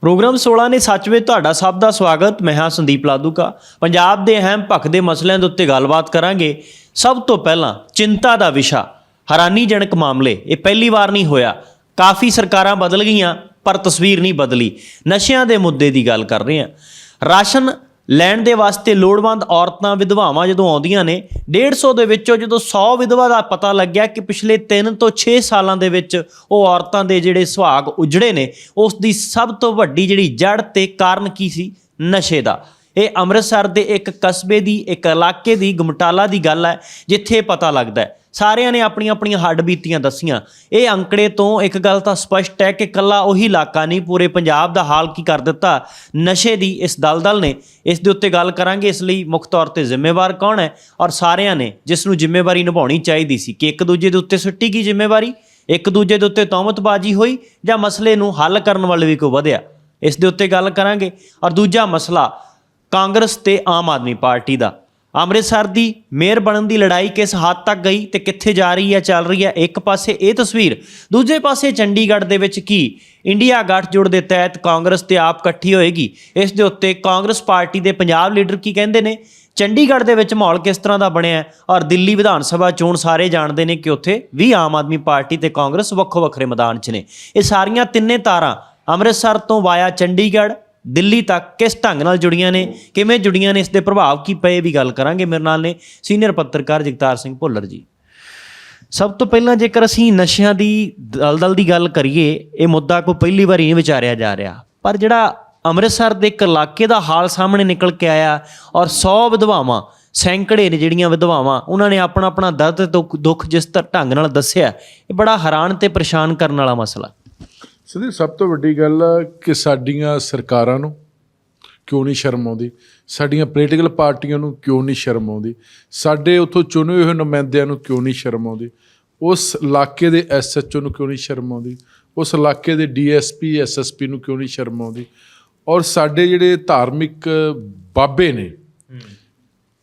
Programme 16 ਨੇ ਸੱਚ ਵਿੱਚ ਤੁਹਾਡਾ ਸਭ ਦਾ ਸਵਾਗਤ। ਮੈਂ ਹਾਂ ਸੰਦੀਪ ਲਾਦੂਕਾ। ਪੰਜਾਬ ਦੇ ਅਹਿਮ ਭਖਦੇ ਮਸਲਿਆਂ ਦੇ ਉੱਤੇ ਗੱਲਬਾਤ ਕਰਾਂਗੇ। ਸਭ ਤੋਂ ਪਹਿਲਾਂ ਚਿੰਤਾ ਦਾ ਵਿਸ਼ਾ, ਹੈਰਾਨੀਜਨਕ ਮਾਮਲੇ। ਇਹ ਪਹਿਲੀ ਵਾਰ ਨਹੀਂ ਹੋਇਆ। ਕਾਫੀ ਸਰਕਾਰਾਂ ਬਦਲ ਗਈਆਂ, ਪਰ ਤਸਵੀਰ ਨਹੀਂ ਬਦਲੀ। ਨਸ਼ਿਆਂ ਦੇ ਮੁੱਦੇ ਦੀ ਗੱਲ ਕਰ ਰਹੇ ਹਾਂ। ਰਾਸ਼ਨ ਲੈਣ ਦੇ ਵਾਸਤੇ ਲੋੜਵੰਦ ਔਰਤਾਂ, ਵਿਧਵਾਵਾਂ ਜਦੋਂ ਆਉਂਦੀਆਂ ਨੇ 150 ਦੇ ਵਿੱਚੋਂ ਜਦੋਂ 100 ਵਿਧਵਾ ਦਾ ਪਤਾ ਲੱਗਿਆ ਕਿ ਪਿਛਲੇ 3 ਤੋਂ 6 ਸਾਲਾਂ ਦੇ ਵਿੱਚ ਉਹ ਔਰਤਾਂ ਦੇ ਜਿਹੜੇ ਸੁਹਾਗ ਉਜੜੇ ਨੇ, ਉਸ ਦੀ ਸਭ ਤੋਂ ਵੱਡੀ ਜਿਹੜੀ ਜੜ ਤੇ ਕਾਰਨ ਕੀ ਸੀ? ਨਸ਼ੇ ਦਾ। ਇਹ ਅੰਮ੍ਰਿਤਸਰ ਦੇ ਇੱਕ ਕਸਬੇ ਦੀ, ਇੱਕ ਇਲਾਕੇ ਦੀ, ਗਮਟਾਲਾ ਦੀ ਗੱਲ ਹੈ, ਜਿੱਥੇ ਪਤਾ ਲੱਗਦਾ ਹੈ। ਸਾਰਿਆਂ ਨੇ ਆਪਣੀਆਂ ਆਪਣੀਆਂ ਹੱਡ ਬੀਤੀਆਂ ਦੱਸੀਆਂ। ਇਹ ਅੰਕੜੇ ਤੋਂ ਇੱਕ ਗੱਲ ਤਾਂ ਸਪਸ਼ਟ ਹੈ ਕਿ ਕੱਲਾ ਉਹੀ ਇਲਾਕਾ ਨਹੀਂ, ਪੂਰੇ ਪੰਜਾਬ ਦਾ ਹਾਲ ਕੀ ਕਰ ਦਿੱਤਾ ਨਸ਼ੇ ਦੀ ਇਸ ਦਲਦਲ ਨੇ। ਇਸ ਦੇ ਉੱਤੇ ਗੱਲ ਕਰਾਂਗੇ, ਇਸ ਲਈ ਮੁੱਖ ਤੌਰ ਤੇ ਜ਼ਿੰਮੇਵਾਰ ਕੌਣ ਹੈ? ਔਰ ਸਾਰਿਆਂ ਨੇ ਜਿਸ ਨੂੰ ਜ਼ਿੰਮੇਵਾਰੀ ਨਿਭਾਉਣੀ ਚਾਹੀਦੀ ਸੀ, ਕਿ ਇੱਕ ਦੂਜੇ ਦੇ ਉੱਤੇ ਸੁੱਟੀ ਗਈ ਜ਼ਿੰਮੇਵਾਰੀ? ਇੱਕ ਦੂਜੇ ਦੇ ਉੱਤੇ ਤੌਮਤਬਾਜ਼ੀ ਹੋਈ ਜਾਂ ਮਸਲੇ ਨੂੰ ਹੱਲ ਕਰਨ ਵੱਲ ਵੀ ਕੋਈ ਵਧਿਆ? ਇਸ ਦੇ ਉੱਤੇ ਗੱਲ ਕਰਾਂਗੇ। ਔਰ ਦੂਜਾ ਮਸਲਾ ਕਾਂਗਰਸ ਤੇ ਆਮ ਆਦਮੀ ਪਾਰਟੀ ਦਾ। ਅੰਮ੍ਰਿਤਸਰ ਦੀ ਮੇਅਰ ਬਣਨ ਦੀ ਲੜਾਈ ਕਿਸ ਹੱਦ ਤੱਕ ਗਈ ਤੇ ਕਿੱਥੇ ਜਾ ਰਹੀ ਹੈ, ਚੱਲ ਰਹੀ ਹੈ? ਇੱਕ ਪਾਸੇ ਇਹ ਤਸਵੀਰ, ਦੂਜੇ ਪਾਸੇ ਚੰਡੀਗੜ੍ਹ ਦੇ ਵਿੱਚ ਕੀ? ਇੰਡੀਆ ਗੱਠਜੋੜ ਦੇ ਤਹਿਤ ਕਾਂਗਰਸ ਤੇ ਆਪ ਇਕੱਠੀ ਹੋਏਗੀ। ਇਸ ਦੇ ਉੱਤੇ ਕਾਂਗਰਸ ਪਾਰਟੀ ਦੇ ਪੰਜਾਬ ਲੀਡਰ ਕੀ ਕਹਿੰਦੇ ਨੇ? ਚੰਡੀਗੜ੍ਹ ਦੇ ਵਿੱਚ ਮਾਹੌਲ ਕਿਸ ਤਰ੍ਹਾਂ ਦਾ ਬਣਿਆ ਔਰ ਦਿੱਲੀ ਵਿਧਾਨ ਸਭਾ ਚੋਣ ਸਾਰੇ ਜਾਣਦੇ ਨੇ ਕਿ ਉੱਥੇ ਵੀ ਆਮ ਆਦਮੀ ਪਾਰਟੀ ਤੇ ਕਾਂਗਰਸ ਵੱਖੋ ਵੱਖਰੇ ਮੈਦਾਨ 'ਚ ਨੇ। ਇਹ ਸਾਰੀਆਂ ਤਿੰਨੇ ਤਾਰਾਂ ਅੰਮ੍ਰਿਤਸਰ ਤੋਂ ਵਾਇਆ ਚੰਡੀਗੜ੍ਹ ਦਿੱਲੀ ਤੱਕ ਕਿਸ ਢੰਗ ਨਾਲ ਜੁੜੀਆਂ ਨੇ, ਕਿਵੇਂ ਜੁੜੀਆਂ ਨੇ, ਇਸ ਦੇ ਪ੍ਰਭਾਵ ਕੀ ਪਏ ਵੀ ਗੱਲ ਕਰਾਂਗੇ ਮੇਰੇ ਨਾਲ ਨੇ ਸੀਨੀਅਰ ਪੱਤਰਕਾਰ ਜਗਤਾਰ ਸਿੰਘ ਭੁੱਲਰ ਜੀ। ਸਭ ਤੋਂ ਪਹਿਲਾਂ ਜੇਕਰ ਅਸੀਂ ਨਸ਼ਿਆਂ ਦੀ ਦਲਦਲ ਦੀ ਗੱਲ ਕਰੀਏ, ਇਹ ਮੁੱਦਾ ਕੋਈ ਪਹਿਲੀ ਵਾਰੀ ਨਹੀਂ ਵਿਚਾਰਿਆ ਜਾ ਰਿਹਾ। ਪਰ ਜਿਹੜਾ ਅੰਮ੍ਰਿਤਸਰ ਦੇ ਇੱਕ ਇਲਾਕੇ ਦਾ ਹਾਲ ਸਾਹਮਣੇ ਨਿਕਲ ਕੇ ਆਇਆ ਔਰ 100 ਵਿਧਵਾਵਾਂ, ਸੈਂਕੜੇ ਨੇ ਜਿਹੜੀਆਂ ਵਿਧਵਾਵਾਂ, ਉਹਨਾਂ ਨੇ ਆਪਣਾ ਆਪਣਾ ਦਰਦ ਤੇ ਦੁੱਖ- ਦੁੱਖ ਜਿਸ ਤਰ੍ਹਾਂ ਢੰਗ ਨਾਲ ਦੱਸਿਆ, ਇਹ ਬੜਾ ਹੈਰਾਨ ਤੇ ਪਰੇਸ਼ਾਨ ਕਰਨ ਵਾਲਾ ਮਸਲਾ। ਸਦੀ ਸਭ ਤੋਂ ਵੱਡੀ ਗੱਲ ਆ ਕਿ ਸਾਡੀਆਂ ਸਰਕਾਰਾਂ ਨੂੰ ਕਿਉਂ ਨਹੀਂ ਸ਼ਰਮ ਆਉਂਦੀ? ਸਾਡੀਆਂ ਪੋਲੀਟੀਕਲ ਪਾਰਟੀਆਂ ਨੂੰ ਕਿਉਂ ਨਹੀਂ ਸ਼ਰਮ ਆਉਂਦੀ? ਸਾਡੇ ਉਥੋਂ ਚੁਣੇ ਹੋਏ ਨੁਮਾਇੰਦਿਆਂ ਨੂੰ ਕਿਉਂ ਨਹੀਂ ਸ਼ਰਮ ਆਉਂਦੀ? ਉਸ ਇਲਾਕੇ ਦੇ ਐਸਐਚਓ ਨੂੰ ਕਿਉਂ ਨਹੀਂ ਸ਼ਰਮ ਆਉਂਦੀ? ਉਸ ਇਲਾਕੇ ਦੇ ਡੀਐਸਪੀ ਐਸਐਸਪੀ ਨੂੰ ਕਿਉਂ ਨਹੀਂ ਸ਼ਰਮ ਆਉਂਦੀ? ਔਰ ਸਾਡੇ ਜਿਹੜੇ ਧਾਰਮਿਕ ਬਾਬੇ ਨੇ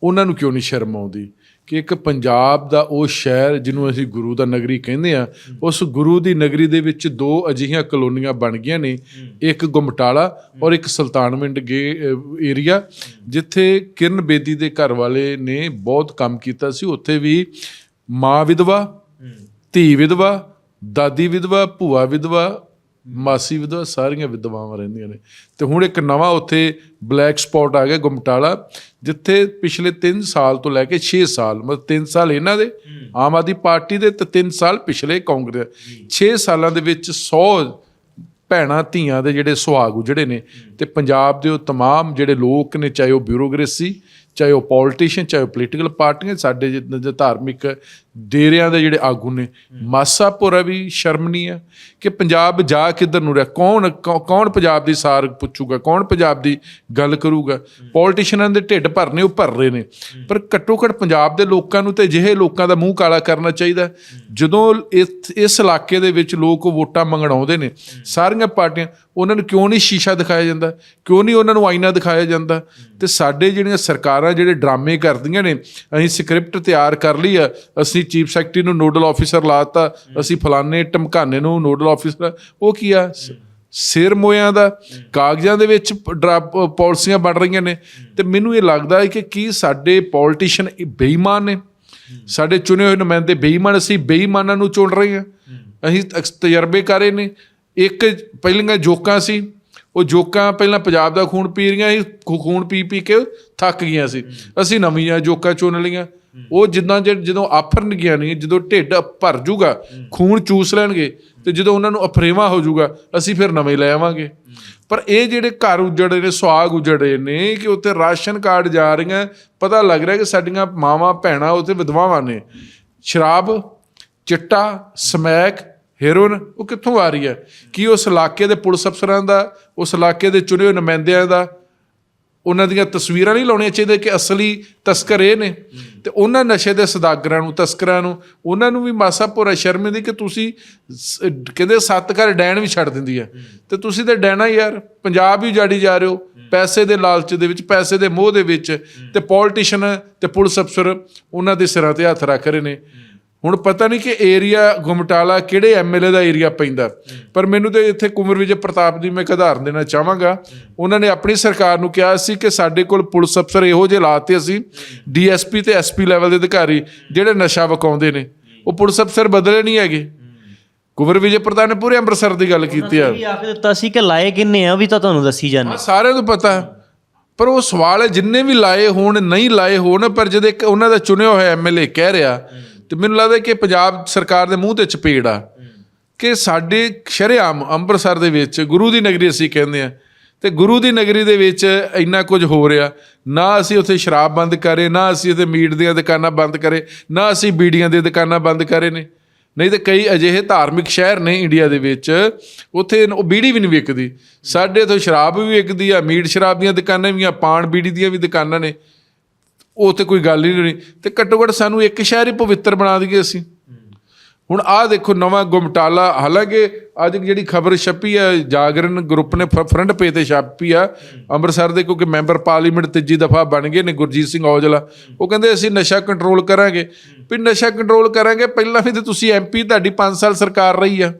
ਉਹਨਾਂ ਨੂੰ ਕਿਉਂ ਨਹੀਂ ਸ਼ਰਮ ਆਉਂਦੀ? ਕਿ ਇੱਕ ਪੰਜਾਬ ਦਾ ਉਹ ਸ਼ਹਿਰ ਜਿਹਨੂੰ ਅਸੀਂ ਗੁਰੂ ਦਾ ਨਗਰੀ ਕਹਿੰਦੇ ਆ ਉਸ ਗੁਰੂ ਦੀ ਨਗਰੀ ਦੇ ਵਿੱਚ ਦੋ ਅਜਿਹੀਆਂ ਕਲੋਨੀਆਂ ਬਣ ਗਈਆਂ ਨੇ ਇੱਕ ਗੁਮਟਾਲਾ ਔਰ ਇੱਕ ਸੁਲਤਾਨਵਿੰਡ ਗੇ ਏਰੀਆ ਜਿੱਥੇ ਕਿਰਨ ਬੇਦੀ ਦੇ ਘਰ ਵਾਲੇ ਨੇ ਬਹੁਤ ਕੰਮ ਕੀਤਾ ਸੀ। ਉੱਥੇ ਵੀ ਮਾਂ ਵਿਧਵਾ ਧੀ ਵਿਧਵਾ ਦਾਦੀ ਵਿਧਵਾ ਭੂਆ ਵਿਧਵਾ ਮਾਸੀ ਵਿਧਵਾ ਸਾਰੀਆਂ ਵਿਧਵਾਵਾਂ ਰਹਿੰਦੀਆਂ ਨੇ। ਤੇ ਹੁਣ ਇੱਕ ਨਵਾਂ ਉੱਥੇ ਬਲੈਕ ਸਪੌਟ ਆ ਗਿਆ ਗੁਮਟਾਲਾ ਜਿੱਥੇ ਪਿਛਲੇ 3 ਸਾਲ ਤੋਂ ਲੈ ਕੇ 6 ਸਾਲ ਮਤਲਬ 3 ਸਾਲ ਇਹਨਾਂ ਦੇ ਆਮ ਆਦਮੀ ਪਾਰਟੀ ਦੇ ਤੇ 3 ਸਾਲ ਪਿਛਲੇ ਕਾਂਗਰਸ 6 ਸਾਲਾਂ ਦੇ ਵਿੱਚ 100 ਭੈਣਾਂ ਧੀਆਂ ਦੇ ਜਿਹੜੇ ਸੁਹਾਗ ਉਜੜੇ ਨੇ। ਤੇ ਪੰਜਾਬ ਦੇ ਉਹ ਤਮਾਮ ਜਿਹੜੇ ਲੋਕ ਨੇ ਚਾਹੇ ਉਹ ਬਿਊਰੋਕ੍ਰੇਸੀ ਚਾਹੇ ਉਹ ਪੋਲੀਟੀਸ਼ੀਅਨ ਚਾਹੇ ਪੋਲੀਟੀਕਲ ਪਾਰਟੀਆਂ ਸਾਡੇ ਜਿ- ਜੋ ਧਾਰਮਿਕ ਡੇਰਿਆਂ ਦੇ ਜਿਹੜੇ ਆਗੂ ਨੇ ਮਾਸਾ ਭੋਰਾ ਵੀ ਸ਼ਰਮ ਨਹੀਂ ਹੈ ਕਿ ਪੰਜਾਬ ਜਾ ਕਿੱਧਰ ਨੂੰ ਰਿਹਾ ਕੌਣ ਕੌਣ ਪੰਜਾਬ ਦੀ ਸਾਰ ਪੁੱਛੂਗਾ ਕੌਣ ਪੰਜਾਬ ਦੀ ਗੱਲ ਕਰੂਗਾ? ਪੋਲੀਟੀਸ਼ੀਅਨਾਂ ਦੇ ਢਿੱਡ ਭਰਨੇ ਉਹ ਭਰ ਰਹੇ ਨੇ। ਪਰ ਘੱਟੋ ਘੱਟ ਪੰਜਾਬ ਦੇ ਲੋਕਾਂ ਨੂੰ ਤੇ ਜਿਹੇ ਲੋਕਾਂ ਦਾ ਮੂੰਹ ਕਾਲਾ ਕਰਨਾ ਚਾਹੀਦਾ। ਜਦੋਂ ਇਸ ਇਸ ਇਲਾਕੇ ਦੇ ਵਿੱਚ ਲੋਕ ਵੋਟਾਂ ਮੰਗਣ ਆਉਂਦੇ ਨੇ ਸਾਰੀਆਂ ਪਾਰਟੀਆਂ ਉਹਨਾਂ ਨੂੰ ਕਿਉਂ ਨਹੀਂ ਸ਼ੀਸ਼ਾ ਦਿਖਾਇਆ ਜਾਂਦਾ? ਕਿਉਂ ਨਹੀਂ ਉਹਨਾਂ ਨੂੰ ਆਈਨਾ ਦਿਖਾਇਆ ਜਾਂਦਾ? ਤੇ ਸਾਡੇ ਜਿਹੜੀਆਂ ਸਰਕਾਰਾਂ ਜਿਹੜੇ ਡਰਾਮੇ ਕਰਦੀਆਂ ਨੇ, ਅਸੀਂ ਸਕ੍ਰਿਪਟ ਤਿਆਰ ਕਰ ਲਈ ਆ, ਅਸੀਂ ਚੀਫ ਸੈਕਟਰੀ ਨੂੰ ਨੋਡਲ ਆਫੀਸਰ ਲਾਤਾ ਅਸੀਂ ਫਲਾਣੇ ਟਮਕਾਨੇ ਨੂੰ ਨੋਡਲ ਆਫੀਸਰ ਉਹ ਕੀ ਆ? ਸ- ਸਿਰ ਮੋਇਆਂ ਦਾ, ਕਾਗਜ਼ਾਂ ਦੇ ਵਿੱਚ ਡਰਾ- ਪ- ਪਾਲਿਸੀਆਂ ਬਣ ਰਹੀਆਂ ਨੇ। ਤੇ ਮੈਨੂੰ ਇਹ ਲੱਗਦਾ ਹੈ ਕਿ ਕੀ ਸਾਡੇ ਪੋਲੀਟੀਸ਼ੀਅਨ ਬੇਈਮਾਨ ਨੇ? ਸਾਡੇ ਚੁਣੇ ਹੋਏ ਨੁਮਾਇੰਦੇ ਬੇਈਮਾਨ, ਅਸੀਂ ਬੇਈਮਾਨਾਂ ਨੂੰ ਚੁਣ ਰਹੇ ਹਾਂ। ਅਸੀਂ ਅਕਸ- ਤਜਰਬੇ ਕਰੇ ਨੇ। ਇੱਕ ਪਹਿਲੀਆਂ ਜੋਕਾਂ ਸੀ ਉਹ ਜੋਕਾਂ ਪਹਿਲਾਂ ਪੰਜਾਬ ਦਾ ਖੂਨ ਪੀ ਰਹੀਆਂ ਸੀ ਖੂਨ ਪੀ ਪੀ ਕੇ ਥੱਕ ਗਈਆਂ ਸੀ। ਅਸੀਂ ਨਵੀਆਂ ਜੋਕਾਂ ਚੁਣ ਲਈਆਂ। ਉਹ ਜਿੱਦਾਂ ਜੇ ਜਦੋਂ ਆਫਰਨ ਗਿਆ ਨਹੀਂ ਜਦੋਂ ਢਿੱਡ ਭਰ ਜੂਗਾ ਖੂਨ ਚੂਸ ਲੈਣਗੇ ਤੇ ਜਦੋਂ ਉਹਨਾਂ ਨੂੰ ਅਫਰੇਵਾ ਹੋ ਜੂਗਾ ਅਸੀਂ ਫਿਰ ਨਵੇਂ ਲੈ ਆਵਾਂਗੇ। ਪਰ ਇਹ ਜਿਹੜੇ ਘਰ ਉਜੜੇ ਨੇ ਸੁਆਗ ਉਜੜੇ ਨੇ ਕਿ ਉੱਥੇ ਰਾਸ਼ਨ ਕਾਰਡ ਜਾ ਰਹੀਆਂ ਪਤਾ ਲੱਗ ਰਿਹਾ ਕਿ ਸਾਡੀਆਂ ਮਾਵਾਂ ਭੈਣਾਂ ਉੱਥੇ ਵਿਧਵਾਵਾਂ ਨੇ। ਸ਼ਰਾਬ ਚਿੱਟਾ ਸਮੈਕ ਹੈਰੋਇਨ ਉਹ ਕਿੱਥੋਂ ਆ ਰਹੀ ਹੈ? ਕੀ ਉਸ ਇਲਾਕੇ ਦੇ ਪੁਲਿਸ ਅਫਸਰਾਂ ਦਾ, ਉਸ ਇਲਾਕੇ ਦੇ ਚੁਣੇ ਹੋਏ ਨੁਮਾਇੰਦਿਆਂ ਦਾ, ਉਹਨਾਂ ਦੀਆਂ ਤਸਵੀਰਾਂ ਨਹੀਂ ਲਾਉਣੀਆਂ ਚਾਹੀਦੀਆਂ ਕਿ ਅਸਲੀ ਤਸਕਰ ਇਹ ਨੇ? ਤੇ ਉਹਨਾਂ ਨਸ਼ੇ ਦੇ ਸਦਾਗਰਾਂ ਨੂੰ, ਤਸਕਰਾਂ ਨੂੰ, ਉਹਨਾਂ ਨੂੰ ਵੀ ਮਾਸਾ ਭੋਰਾ ਸ਼ਰਮ ਦੀ ਕਿ ਤੁਸੀਂ ਸ- ਕਹਿੰਦੇ ਸੱਤ ਘਰ ਡੈਣ ਵੀ ਛੱਡ ਦਿੰਦੀ ਹੈ। ਤੇ ਤੁਸੀਂ ਤੇ ਡੈਣਾ ਯਾਰ, ਪੰਜਾਬ ਹੀ ਜਾੜੀ ਜਾ ਰਹੇ ਹੋ, ਪੈਸੇ ਦੇ ਲਾਲਚ ਦੇ ਵਿੱਚ, ਪੈਸੇ ਦੇ ਮੋਹ ਦੇ ਵਿੱਚ, ਤੇ ਪੋਲੀਟੀਸ਼ੀਅਨ ਤੇ ਪੁਲਿਸ ਅਫਸਰ ਉਹਨਾਂ ਦੇ ਸਿਰਾਂ ਤੇ ਹੱਥ ਰੱਖ ਰਹੇ ਨੇ। ਹੁਣ ਪਤਾ ਨਹੀਂ ਕਿ ਏਰੀਆ ਗੁਮਟਾਲਾ ਕਿਹੜੇ ਐਮਐਲਏ ਦਾ ਏਰੀਆ ਪੈਂਦਾ। ਪਰ ਮੈਨੂੰ ਤੇ ਇੱਥੇ ਕੁਮਰ ਵਿਜੇ ਪ੍ਰਤਾਪ ਦੀ ਮੈਂ ਇੱਕ ਉਦਾਹਰਨ ਦੇਣਾ ਚਾਹਾਂਗਾ। ਉਹਨਾਂ ਨੇ ਆਪਣੀ ਸਰਕਾਰ ਨੂੰ ਕਿਹਾ ਸੀ ਕਿ ਸਾਡੇ ਕੋਲ ਪੁਲਿਸ ਅਫਸਰ ਇਹੋ ਜਿਹੇ ਲਾਤੇ ਅਸੀਂ ਡੀਐਸਪੀ ਤੇ ਐਸਪੀ ਲੈਵਲ ਦੇ ਅਧਿਕਾਰੀ ਜਿਹੜੇ ਨਸ਼ਾ ਵਕਾਉਂਦੇ ਨੇ। ਉਹ ਪੁਲਿਸ ਅਫਸਰ ਬਦਲੇ ਨਹੀਂ ਹੈਗੇ। ਕੁਮਰ ਵਿਜੇ ਪ੍ਰਤਾਪ ਨੇ ਪੂਰੇ ਅੰਮ੍ਰਿਤਸਰ ਦੀ ਗੱਲ ਕੀਤੀ ਆ। ਵੀ ਆਖ ਦਿੱਤਾ ਸੀ ਕਿ ਲਾਏ ਕਿੰਨੇ ਆ ਵੀ ਤਾਂ ਤੁਹਾਨੂੰ ਦੱਸੀ ਜਾਂਦੇ। ਸਾਰਿਆਂ ਨੂੰ ਪਤਾ। ਪਰ ਉਹ ਸਵਾਲ ਹੈ ਜਿੰਨੇ ਵੀ ਲਾਏ ਹੋਣ ਨਹੀਂ ਲਾਏ ਹੋਣ ਪਰ ਜਦ ਇੱਕ ਉਹਨਾਂ ਦਾ ਚੁਣਿਆ ਹੋਇਆ ਐਮਐਲਏ ਕਹਿ ਰਿਹਾ ਤੇ ਮੈਨੂੰ ਲੱਗਦਾ ਕਿ ਪੰਜਾਬ ਸਰਕਾਰ ਦੇ ਮੂੰਹ ਤੇ ਚਪੇੜ ਆ ਕਿ ਸਾਡੇ ਸ਼ਰੇਆਮ ਅੰਮ੍ਰਿਤਸਰ ਦੇ ਵਿੱਚ ਗੁਰੂ ਦੀ ਨਗਰੀ ਅਸੀਂ ਕਹਿੰਦੇ ਆ, ਤੇ ਗੁਰੂ ਦੀ ਨਗਰੀ ਦੇ ਵਿੱਚ ਇੰਨਾ ਕੁਝ ਹੋ ਰਿਹਾ। ਨਾ ਅਸੀਂ ਉੱਥੇ ਸ਼ਰਾਬ ਬੰਦ ਕਰੇ, ਨਾ ਅਸੀਂ ਉੱਥੇ ਮੀਟ ਦੀਆਂ ਦੁਕਾਨਾਂ ਬੰਦ ਕਰੇ, ਨਾ ਅਸੀਂ ਬੀੜੀਆਂ ਦੀਆਂ ਦੁਕਾਨਾਂ ਬੰਦ ਕਰੇ ਨੇ। ਨਹੀਂ ਤੇ ਕਈ ਅਜਿਹੇ ਧਾਰਮਿਕ ਸ਼ਹਿਰ ਨੇ ਇੰਡੀਆ ਦੇ ਵਿੱਚ, ਉੱਥੇ ਉਹ ਬੀੜੀ ਵੀ ਨਹੀਂ ਵਿਕਦੀ। ਸਾਡੇ ਤੋਂ ਸ਼ਰਾਬ ਵੀ ਵਿਕਦੀ ਆ, ਮੀਟ ਸ਼ਰਾਬ ਦੀਆਂ ਦੁਕਾਨਾਂ ਵੀ ਆ, ਪਾਨ ਬੀੜੀ ਦੀਆਂ ਵੀ ਦੁਕਾਨਾਂ ਨੇ। ਉਹ ਤੇ ਕੋਈ ਗੱਲ ਹੀ ਨਹੀਂ ਤੇ ਘੱਟੋ ਘੱਟ ਸਾਨੂੰ ਇੱਕ ਸ਼ਹਿਰ ਹੀ ਪਵਿੱਤਰ ਬਣਾ ਦਈਏ ਅਸੀਂ। ਹੁਣ ਆਹ ਦੇਖੋ ਨਵਾਂ ਗੁਮਟਾਲਾ, ਹਾਲਾਂਕਿ ਅੱਜ ਜਿਹੜੀ ਖਬਰ ਛਪੀ ਹੈ ਜਾਗਰਣ ਗਰੁੱਪ ਨੇ ਫਰੰਟ ਪੇਜ ਤੇ ਛਾਪੀ ਆ। ਅੰਮ੍ਰਿਤਸਰ ਦੇ ਕਿਉਂਕਿ ਮੈਂਬਰ ਪਾਰਲੀਮੈਂਟ ਤੀਜੀ ਦਫਾ ਬਣ ਗਏ ਨੇ ਗੁਰਜੀਤ ਸਿੰਘ ਔਜਲਾ। ਉਹ ਕਹਿੰਦੇ ਅਸੀਂ ਨਸ਼ਾ ਕੰਟਰੋਲ ਕਰਾਂਗੇ। ਵੀ ਨਸ਼ਾ ਕੰਟਰੋਲ ਕਰਾਂਗੇ, ਪਹਿਲਾਂ ਵੀ ਤੇ ਤੁਸੀਂ ਐਮਪੀ ਤੁਹਾਡੀ 5 ਸਾਲ ਸਰਕਾਰ ਰਹੀ ਆ।